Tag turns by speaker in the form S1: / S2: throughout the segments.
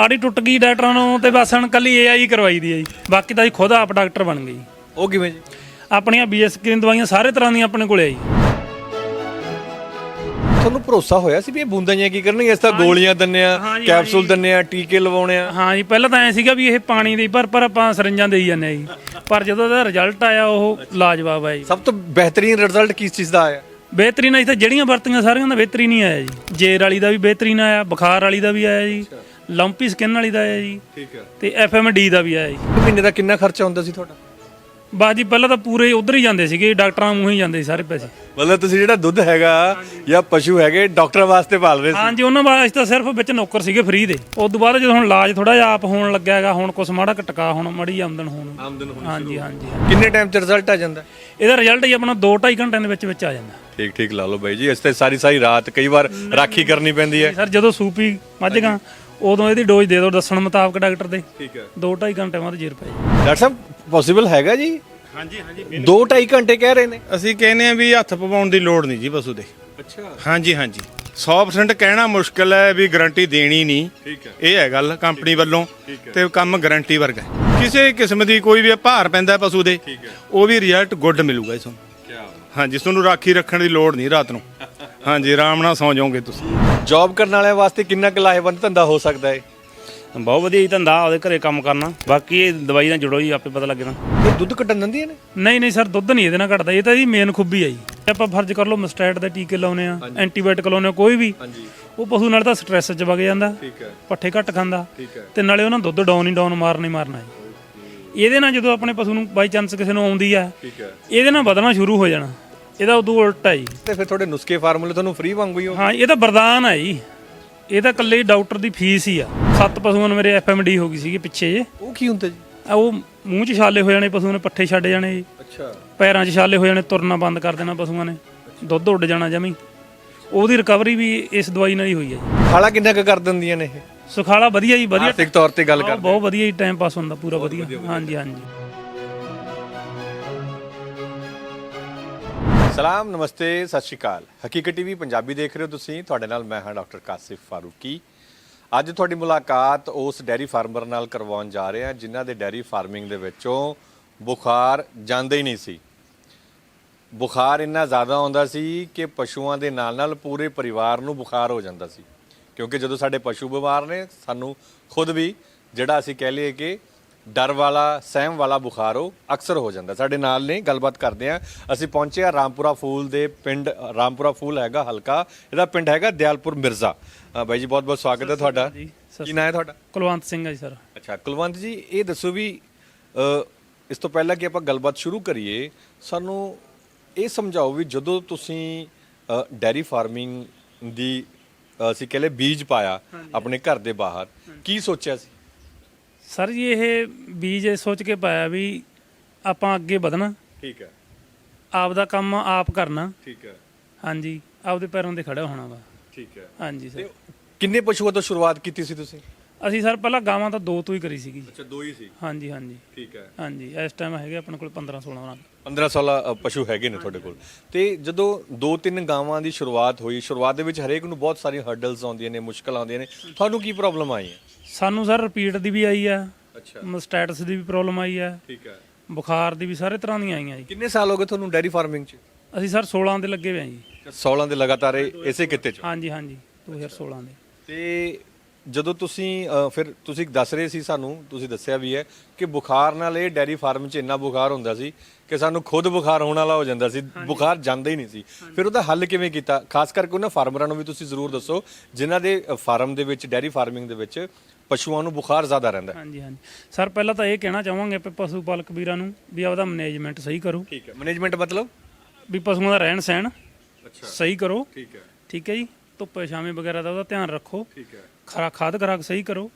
S1: ਆੜੀ ਟੁੱਟ ਗਈ ਡਾਕਟਰਾਂ ਨੂੰ ਤੇ ਬਸ ਹੁਣ ਕੱਲੀ ਏਆਈ ਕਰਵਾਈ ਦੀ ਹੈ ਜੀ। ਬਾਕੀ ਤਾਂ ਜੀ ਖੁਦ ਆਪ ਡਾਕਟਰ ਬਣ ਗਏ ਜੀ।
S2: ਉਹ ਕਿਵੇਂ ਜੀ?
S1: ਆਪਣੀਆਂ ਬੀਐਸਕੇ ਦਵਾਈਆਂ ਸਾਰੇ ਤਰ੍ਹਾਂ ਦੀਆਂ ਆਪਣੇ ਕੋਲੇ ਆ ਜੀ।
S2: ਤੁਹਾਨੂੰ ਭਰੋਸਾ ਹੋਇਆ ਸੀ ਵੀ ਇਹ ਬੂੰਦਾਂ ਜਿਹੀਆਂ ਕੀ ਕਰਨਗੀਆਂ? ਇਸ ਤਾਂ ਗੋਲੀਆਂ ਦਿੰਨੇ ਆ
S1: ਹਾਂਜੀ,
S2: ਕੈਪਸੂਲ ਦਿੰਨੇ ਆ ਟੀਕੇ ਲਵਾਉਣੇ ਆ।
S1: ਹਾਂ ਜੀ ਪਹਿਲਾਂ ਤਾਂ ਐ ਸੀਗਾ ਵੀ ਇਹ ਪਾਣੀ ਦੀ ਪਰ ਪਰ ਆਪਾਂ ਸਰਿੰਜਾਂ ਦੇਈ ਜਾਂਦੇ ਆ ਜੀ। ਪਰ ਜਦੋਂ ਇਹਦਾ ਰਿਜ਼ਲਟ ਆਇਆ ਉਹ ਲਾਜਵਾਬ ਹੈ ਜੀ।
S2: ਸਭ ਤੋਂ ਬਿਹਤਰੀਨ ਰਿਜ਼ਲਟ ਕਿਸ ਚੀਜ਼ ਦਾ ਆਇਆ?
S1: ਬਿਹਤਰੀਨ ਆਈ ਤਾਂ ਜਿਹੜੀਆਂ ਵਰਤੀਆਂ ਸਾਰੀਆਂ ਦਾ ਬਿਹਤਰੀਨ ਹੀ ਆਇਆ ਜੀ। ਜੇਰ ਵਾਲੀ ਦਾ ਵੀ ਬਿਹਤਰੀਨ ਆਇਆ ਬੁਖਾਰ ਵਾਲੀ ਦਾ ਵੀ ਆਇਆ ਜੀ। ਲੰਪੀ ਸਕਿਨ ਵਾਲੀ ਦਾ ਆਇਆ ਜੀ।
S2: ਠੀਕ ਹੈ।
S1: ਤੇ ਐਫਐਮਡੀ ਦਾ ਵੀ ਆਇਆ ਜੀ।
S2: ਮਹੀਨੇ ਦਾ ਕਿੰਨਾ ਖਰਚਾ ਹੁੰਦਾ ਸੀ ਤੁਹਾਡਾ?
S1: ਜੀ ਪਹਿਲਾਂ ਤਾਂ ਪੂਰੇ ਉਧਰ ਹੀ ਜਾਂਦੇ ਸੀਗੇ ਡਾਕਟਰਾਂ ਮੂੰਹ ਹੀ ਜਾਂਦੇ ਸੀ ਸਾਰੇ ਪੈਸੇ।
S2: ਮਤਲਬ ਤੁਸੀਂ ਜਿਹੜਾ ਦੁੱਧ ਹੈਗਾ ਜਾਂ ਪਸ਼ੂ ਹੈਗੇ ਡਾਕਟਰ ਵਾਸਤੇ ਪਾਲ ਰਹੇ ਸੀ?
S1: ਹਾਂਜੀ ਉਹਨਾਂ ਵਾਸਤੇ ਤਾਂ ਸਿਰਫ ਵਿੱਚ ਨੌਕਰ ਸੀਗੇ ਫ੍ਰੀ ਦੇ। ਉਸ ਤੋਂ ਬਾਅਦ ਜਦੋਂ ਹੁਣ ਇਲਾਜ ਥੋੜਾ ਜਿਹਾ ਆਪ ਹੋਣ ਲੱਗਿਆ ਹੈਗਾ ਹੁਣ ਕੁਛ ਮਾੜਾ ਕੁ ਟਕਾ ਹੁਣ ਮੜੀ ਆਮਦਨ ਹੋਣ।
S2: ਆਮਦਨ ਹੋਣੀ
S1: ਹਾਂਜੀ ਹਾਂਜੀ
S2: ਕਿੰਨੇ ਟਾਈਮ ਚ ਰਿਜ਼ਲਟ ਆ ਜਾਂਦਾ?
S1: ਇਹਦਾ ਰਿਜ਼ਲਟ ਹੀ ਆਪਣਾ 2.5 ਘੰਟਿਆਂ ਦੇ ਵਿੱਚ ਵਿੱਚ ਆ ਜਾਂਦਾ।
S2: ਠੀਕ ਠੀਕ ਲਾ ਲਓ ਬਾਈ ਜੀ। ਇਸ ਤੇ ਸਾਰੀ ਸਾਰੀ ਰਾਤ ਕਈ ਵਾਰ ਰਾਖੀ ਕਰਨੀ ਪੈਂਦੀ ਹੈ।
S1: ਸਰ ਜਦੋਂ ਸੂਪੀ ਮੱਝਾਂ ਉਦੋਂ ਇਹਦੀ ਡੋਜ਼ ਦੇ ਦਿਓ ਦੱਸਣ ਮੁਤਾਬਕ ਡਾਕਟਰ ਦੇ।
S2: ਠੀਕ ਹੈ।
S1: 2.5 ਘੰਟੇ ਬਾਅਦ ਜੀਰ ਪਏ
S2: ਡਾਕਟਰ ਸਾਹਿਬ ਪੋਸੀਬਲ ਹੈਗਾ ਜੀ?
S3: ਹਾਂਜੀ ਹਾਂਜੀ
S2: 2.5 ਘੰਟੇ ਕਹਿ ਰਹੇ ਨੇ।
S3: ਅਸੀਂ ਕਹਿੰਦੇ ਆ ਵੀ ਹੱਥ ਪਵਾਉਣ ਦੀ ਲੋੜ ਨਹੀਂ ਜੀ ਪਸ਼ੂ ਦੇ
S2: ਅੱਛਾ।
S3: ਹਾਂਜੀ ਹਾਂਜੀ। 100% ਕਹਿਣਾ ਮੁਸ਼ਕਲ ਹੈ ਵੀ ਗਾਰੰਟੀ ਦੇਣੀ ਨਹੀਂ।
S2: ਠੀਕ ਹੈ।
S3: ਇਹ ਹੈ ਗੱਲ ਕੰਪਨੀ ਵੱਲੋਂ ਤੇ ਕੰਮ ਗਾਰੰਟੀ ਵਰਗਾ ਹੈ। ਕਿਸੇ ਕਿਸਮ ਦੀ ਕੋਈ ਵੀ ਭਾਰ ਪੈਂਦਾ ਪਸ਼ੂ ਦੇ ਉਹ ਵੀ ਰਿਜ਼ਲਟ ਗੁੱਡ ਮਿਲੂਗਾ ਇਸ ਨੂੰ ਹਾਂਜੀ ਤੁਹਾਨੂੰ ਰਾਖੀ ਰੱਖਣ ਦੀ ਲੋੜ ਨਹੀਂ ਰਾਤ ਨੂੰ। ਹਾਂਜੀ ਆਰਾਮ ਨਾਲ ਸੌਂ ਜਾਓਗੇ ਤੁਸੀਂ।
S2: ਜੌਬ ਕਰਨ ਵਾਲਿਆਂ ਵਾਸਤੇ ਕਿੰਨਾ ਕੁ ਲਾਹੇਵੰਦ ਧੰਦਾ ਹੋ ਸਕਦਾ ਹੈ?
S4: ਬਹੁਤ ਵਧੀਆ ਜੀ ਧੰਦਾ ਉਹਦੇ ਘਰੇ ਕੰਮ ਕਰਨਾ। ਬਾਕੀ ਇਹ ਦਵਾਈ ਨਾਲ ਜੁੜੋ ਜੀ ਆਪੇ ਪਤਾ ਲੱਗਣਾ
S2: ਇਹ ਦੁੱਧ ਕੱਟਣ ਦਿੰਦੀਆਂ ਨੇ
S1: ਨਹੀਂ ਨਹੀਂ ਸਰ ਦੁੱਧ ਨਹੀਂ ਇਹਦੇ ਨਾਲ ਘਟਦਾ ਇਹ ਤਾਂ ਜੀ ਮੇਨ ਖੁੱਬੀ ਆ ਜੀ। ਆਪਾਂ ਫਰਜ਼ ਕਰ ਲਓ ਮਸਟੈਟ ਦੇ ਟੀਕੇ ਲਾਉਨੇ ਆ ਐਂਟੀਬਾਇਓਟਿਕ ਲਾਉਨੇ ਆ ਕੋਈ ਵੀ। ਉਹ ਪਸ਼ੂ ਨਾਲ ਤਾਂ ਸਟ੍ਰੈਸ 'ਚ ਵਗ ਜਾਂਦਾ।
S2: ਹੈ।
S1: ਪੱਠੇ ਘੱਟ ਖਾਂਦਾ।
S2: ਹੈ।
S1: ਤੇ ਨਾਲੇ ਉਹਨਾਂ ਦੁੱਧ ਡਾਊਨ ਹੀ ਡਾਊਨ ਮਾਰਨਾ ਹੀ ਮਾਰਨਾ ਜੀ। ਇਹਦੇ ਨਾਲ ਜਦੋਂ ਆਪਣੇ ਪਸ਼ੂ ਨੂੰ ਬਾਈ ਚਾਂਸ ਕਿਸੇ ਨੂੰ ਆਉਂਦੀ ਆ
S2: ਹੈ।
S1: ਇਹਦੇ ਨਾਲ ਵਧਣਾ ਸ਼ੁਰੂ ਹੋ ਜਾਣਾ। ਇਹਦਾ ਉਦੋਂ ਉਲਟਾ ਜੀ।
S2: ਤੇ ਫਿਰ ਤੁਹਾਡੇ ਨੁਸਖੇ ਫਾਰਮੂਲੇ ਤੁਹਾਨੂੰ ਫ੍ਰੀ ਵਾਂਗੂ ਹੀ ਹੋ?
S1: ਹਾਂ ਇਹ ਤਾਂ ਵਰਦਾਨ ਹੈ ਜੀ। ਇਹ ਤਾਂ ਇਕੱਲੇ ਡਾਕਟਰ ਦੀ ਫੀਸ ਹੀ ਆ। ਸੱਤ ਪਸ਼ੂਆਂ ਨੂੰ ਮੇਰੇ ਐਫਐਮਡੀ ਹੋ ਗਈ ਸੀਗੀ ਪਿੱਛੇ ਜੇ।
S2: ਉਹ ਕੀ ਹੁੰਦਾ ਜੀ?
S1: ਆ ਉਹ ਮੂੰਹ 'ਚ ਛਾਲੇ ਹੋ ਜਾਣੇ ਪਸ਼ੂ ਨੇ ਪੱਠੇ ਛੱਡ ਜਾਣੇ ਜੀ।
S2: ਅੱਛਾ।
S1: ਪੈਰਾਂ 'ਚ ਛਾਲੇ ਹੋ ਜਾਣੇ ਤੁਰਨਾ ਬੰਦ ਕਰ ਦੇਣਾ ਪਸ਼ੂਆਂ ਨੇ। ਦੁੱਧ ਉੱਡ ਜਾਣਾ ਜਮੀ। ਉਹਦੀ ਰਿਕਵਰੀ ਵੀ ਇਸ ਦਵਾਈ ਨਾਲ ਹੀ ਹੋਈ ਹੈ ਜੀ।
S2: ਖਾਲਾ ਕਿੰਨਾ ਕੁ ਕਰ ਦਿੰਦੀਆਂ ਨੇ ਇਹ?
S1: ਸੁਖਾਲਾ ਵਧੀਆ ਜੀ ਵਧੀਆ
S2: ਆਰਥਿਕ ਤੌਰ ਤੇ ਗੱਲ ਕਰਦੇ
S1: ਬਹੁਤ ਵਧੀਆ ਜੀ ਟਾਈਮ ਪਾਸ ਹੁੰਦਾ ਪੂਰਾ ਵਧੀਆ। ਹਾਂਜੀ ਹਾਂਜੀ।
S2: ਸਲਾਮ, ਨਮਸਤੇ, ਸਤਿ ਸ਼੍ਰੀ ਅਕਾਲ। ਹਕੀਕਤ ਟੀਵੀ ਪੰਜਾਬੀ ਦੇਖ ਰਹੇ ਹੋ ਤੁਸੀਂ। ਤੁਹਾਡੇ ਨਾਲ ਮੈਂ ਹਾਂ ਡਾਕਟਰ ਕਾਸਿਫ ਫਾਰੂਕੀ। ਅੱਜ ਤੁਹਾਡੀ ਮੁਲਾਕਾਤ ਉਸ ਡੈਰੀ ਫਾਰਮਰ ਨਾਲ ਕਰਵਾਉਣ ਜਾ ਰਹੇ ਹਾਂ, ਜਿਨ੍ਹਾਂ ਦੇ ਡੈਰੀ ਫਾਰਮਿੰਗ ਦੇ ਵਿੱਚੋਂ ਬੁਖਾਰ ਜਾਂਦਾ ਹੀ ਨਹੀਂ ਸੀ। ਬੁਖਾਰ ਇੰਨਾ ਜ਼ਿਆਦਾ ਆਉਂਦਾ ਸੀ ਕਿ ਪਸ਼ੂਆਂ ਦੇ ਨਾਲ ਨਾਲ ਪੂਰੇ ਪਰਿਵਾਰ ਨੂੰ ਬੁਖਾਰ ਹੋ ਜਾਂਦਾ ਸੀ। ਕਿਉਂਕਿ ਜਦੋਂ ਸਾਡੇ ਪਸ਼ੂ ਬਿਮਾਰ ਨੇ, ਸਾਨੂੰ ਖੁਦ ਵੀ, ਜਿਹੜਾ ਅਸੀਂ ਕਹਿ ਲਈਏ ਕਿ ਡਰ ਵਾਲਾ ਸਹਿਮ ਵਾਲਾ ਬੁਖਾਰ ਉਹ ਅਕਸਰ ਹੋ ਜਾਂਦਾ। ਸਾਡੇ ਨਾਲ ਨੇ ਗੱਲਬਾਤ ਕਰਦੇ ਆ ਅਸੀਂ ਪਹੁੰਚੇ ਆ ਰਾਮਪੁਰਾ ਫੂਲ ਦੇ ਪਿੰਡ ਰਾਮਪੁਰਾ ਫੂਲ ਹੈਗਾ ਹਲਕਾ। ਇਹਦਾ ਪਿੰਡ ਹੈਗਾ ਦਿਆਲਪੁਰ ਮਿਰਜ਼ਾ। ਅ, ਬਾਈ ਜੀ ਬਹੁਤ ਬਹੁਤ ਸਵਾਗਤ ਹੈ ਤੁਹਾਡਾ।
S1: ਜੀ, ਸਤਿ
S2: ਕੀ ਨਾਂ ਹੈ ਤੁਹਾਡਾ?
S1: ਕੁਲਵੰਤ ਸਿੰਘ ਹੈ ਜੀ ਸਰ।
S2: ਅੱਛਾ ਕੁਲਵੰਤ ਜੀ ਇਹ ਦੱਸੋ ਵੀ ਅ, ਇਸ ਤੋਂ ਪਹਿਲਾਂ ਕਿ ਆਪਾਂ ਗੱਲਬਾਤ ਸ਼ੁਰੂ ਕਰੀਏ ਸਾਨੂੰ ਇਹ ਸਮਝਾਓ ਵੀ ਜਦੋਂ ਤੁਸੀਂ ਅ, ਡੈਰੀ ਫਾਰਮਿੰਗ ਦੀ ਅ, ਅਸੀਂ ਕਹਿੰਦੇ ਬੀਜ ਪਾਇਆ ਆਪਣੇ ਘਰ ਦੇ ਬਾਹਰ ਕੀ ਸੋਚਿਆ ਸੀ?
S1: ਸਰ ਜੀ ਇਹ ਬੀਜ ਇਹ ਸੋਚ ਕੇ ਪਾਇਆ ਵੀ ਆਪਾਂ ਅੱਗੇ ਵਧਣਾ।
S2: ਠੀਕ ਹੈ।
S1: ਆਪ ਦਾ ਕੰਮ ਆਪ ਕਰਨਾ।
S2: ਠੀਕ ਹੈ।
S1: ਹਾਂਜੀ ਆਪਦੇ ਪੈਰਾਂ ਤੇ ਖੜਾ ਹੋਣਾ ਵਾ।
S2: ਠੀਕ ਹੈ।
S1: ਹਾਂਜੀ ਸਰ।
S2: ਕਿੰਨੇ ਪਸ਼ੂਆਂ ਤੋਂ ਸ਼ੁਰੂਆਤ ਕੀਤੀ ਸੀ ਤੁਸੀਂ?
S1: ਅਸੀਂ ਸਰ ਪਹਿਲਾਂ ਗਾਵਾਂ ਤਾਂ ਦੋ ਤੋਂ ਹੀ ਕਰੀ ਸੀਗੀ
S2: ਅੱਛਾ ਦੋ ਹੀ ਸੀ?
S1: ਹਾਂਜੀ ਹਾਂਜੀ।
S2: ਠੀਕ ਹੈ।
S1: ਹਾਂਜੀ ਇਸ ਟਾਈਮ ਹੈਗੇ ਆਪਣੇ ਕੋਲ 15 16 ਨਾਲ
S2: 15 16 ਅ, ਪਸ਼ੂ ਹੈਗੇ ਨੇ ਤੁਹਾਡੇ ਕੋਲ। ਤੇ ਜਦੋਂ ਦੋ ਤਿੰਨ ਗਾਵਾਂ ਦੀ ਸ਼ੁਰੂਆਤ ਹੋਈ ਸ਼ੁਰੂਆਤ ਦੇ ਵਿੱਚ ਹਰੇਕ ਨੂੰ ਬਹੁਤ ਸਾਰੀ ਹਰਡਲਸ ਆਉਂਦੀਆਂ ਨੇ ਮੁਸ਼ਕਲ ਆਉਂਦੀਆਂ ਨੇ ਤੁਹਾਨੂੰ ਕੀ ਪ੍ਰੋਬਲਮ ਆਈ ਹੈ?
S1: ਸਾਨੂੰ ਸਰ ਰਿਪੀਟ ਦੀ ਵੀ ਆਈ ਆ।
S2: ਅੱਛਾ।
S1: ਮਸਟੈਟਸ ਦੀ ਵੀ ਪ੍ਰੋਬਲਮ ਆਈ ਆ।
S2: ਠੀਕ ਹੈ
S1: ਬੁਖਾਰ ਦੀ ਵੀ ਸਾਰੇ ਤਰ੍ਹਾਂ ਦੀਆਂ ਆਈਆਂ ਜੀ।
S2: ਕਿੰਨੇ ਸਾਲ ਹੋ ਗਏ ਤੁਹਾਨੂੰ ਡੈਰੀ ਫਾਰਮਿੰਗ 'ਚ?
S1: ਅਸੀਂ ਸਰ 16 ਦੇ ਲੱਗੇ ਹੋਏ ਆ ਜੀ।
S2: 16 ਦੇ ਲਗਾਤਾਰ ਇਸੇ ਕਿੱਤੇ 'ਚ?
S1: ਹਾਂਜੀ ਹਾਂਜੀ। 2016 ਦੇ।
S2: ਤੇ ਜਦੋਂ ਤੁਸੀਂ ਅ, ਫਿਰ ਤੁਸੀਂ ਦੱਸ ਰਹੇ ਸੀ ਸਾਨੂੰ ਤੁਸੀਂ ਦੱਸਿਆ ਵੀ ਹੈ ਕਿ ਬੁਖਾਰ ਨਾਲ ਇਹ ਡੈਰੀ ਫਾਰਮ 'ਚ ਇੰਨਾ ਬੁਖਾਰ ਹੁੰਦਾ ਸੀ ਕਿ ਸਾਨੂੰ ਖੁਦ ਬੁਖਾਰ ਹੋਣ ਵਾਲਾ ਹੋ ਜਾਂਦਾ ਸੀ ਬੁਖਾਰ ਜਾਂਦਾ ਹੀ ਨਹੀਂ ਸੀ। ਫਿਰ ਉਹਦਾ ਹੱਲ ਕਿਵੇਂ ਕੀਤਾ? ਖਾਸ ਕਰਕੇ ਉਹਨਾਂ ਫਾਰਮਰਾਂ ਨੂੰ ਵੀ ਤੁਸੀਂ ਜ਼ਰੂਰ ਦੱਸੋ ਜਿਨ੍ਹਾਂ ਦੇ ਅ, ਫਾਰਮ ਦੇ ਵਿੱਚ ਡੈਰੀ ਫਾਰਮਿੰਗ ਦੇ ਵਿੱਚ ਪਸ਼ੂਆਂ ਨੂੰ ਬੁਖਾਰ ਜ਼ਿਆਦਾ ਰਹਿੰਦਾ ਹੈ।
S1: ਹਾਂਜੀ ਹਾਂਜੀ। ਸਰ ਪਹਿਲਾਂ ਤਾਂ ਇਹ ਕਹਿਣਾ ਚਾਹਾਂਗੇ ਕਿ ਪਸ਼ੂ ਪਾਲਕ ਵੀਰਾਂ ਨੂੰ ਵੀ ਆਪਦਾ ਮੈਨੇਜਮੈਂਟ ਸਹੀ ਕਰੋ।
S2: ਠੀਕ ਹੈ। ਮੈਨੇਜਮੈਂਟ ਮਤਲਬ?
S1: ਵੀ ਪਸ਼ੂਆਂ ਦਾ ਰਹਿਣ ਸਹਿਣ
S2: ਅੱਛਾ।
S1: ਸਹੀ ਕਰੋ।
S2: ਠੀਕ ਹੈ।
S1: ਠੀਕ ਹੈ ਜੀ? ਧੁੱਪੇ ਛਾਵੇਂ ਵਗੈਰਾ ਦਾ ਉਹਦਾ ਧਿਆਨ ਰੱਖੋ।
S2: ਠੀਕ ਹੈ।
S1: ਖਰਾ ਖਾਦ ਖਰਾਕ ਸਹੀ ਕਰੋ।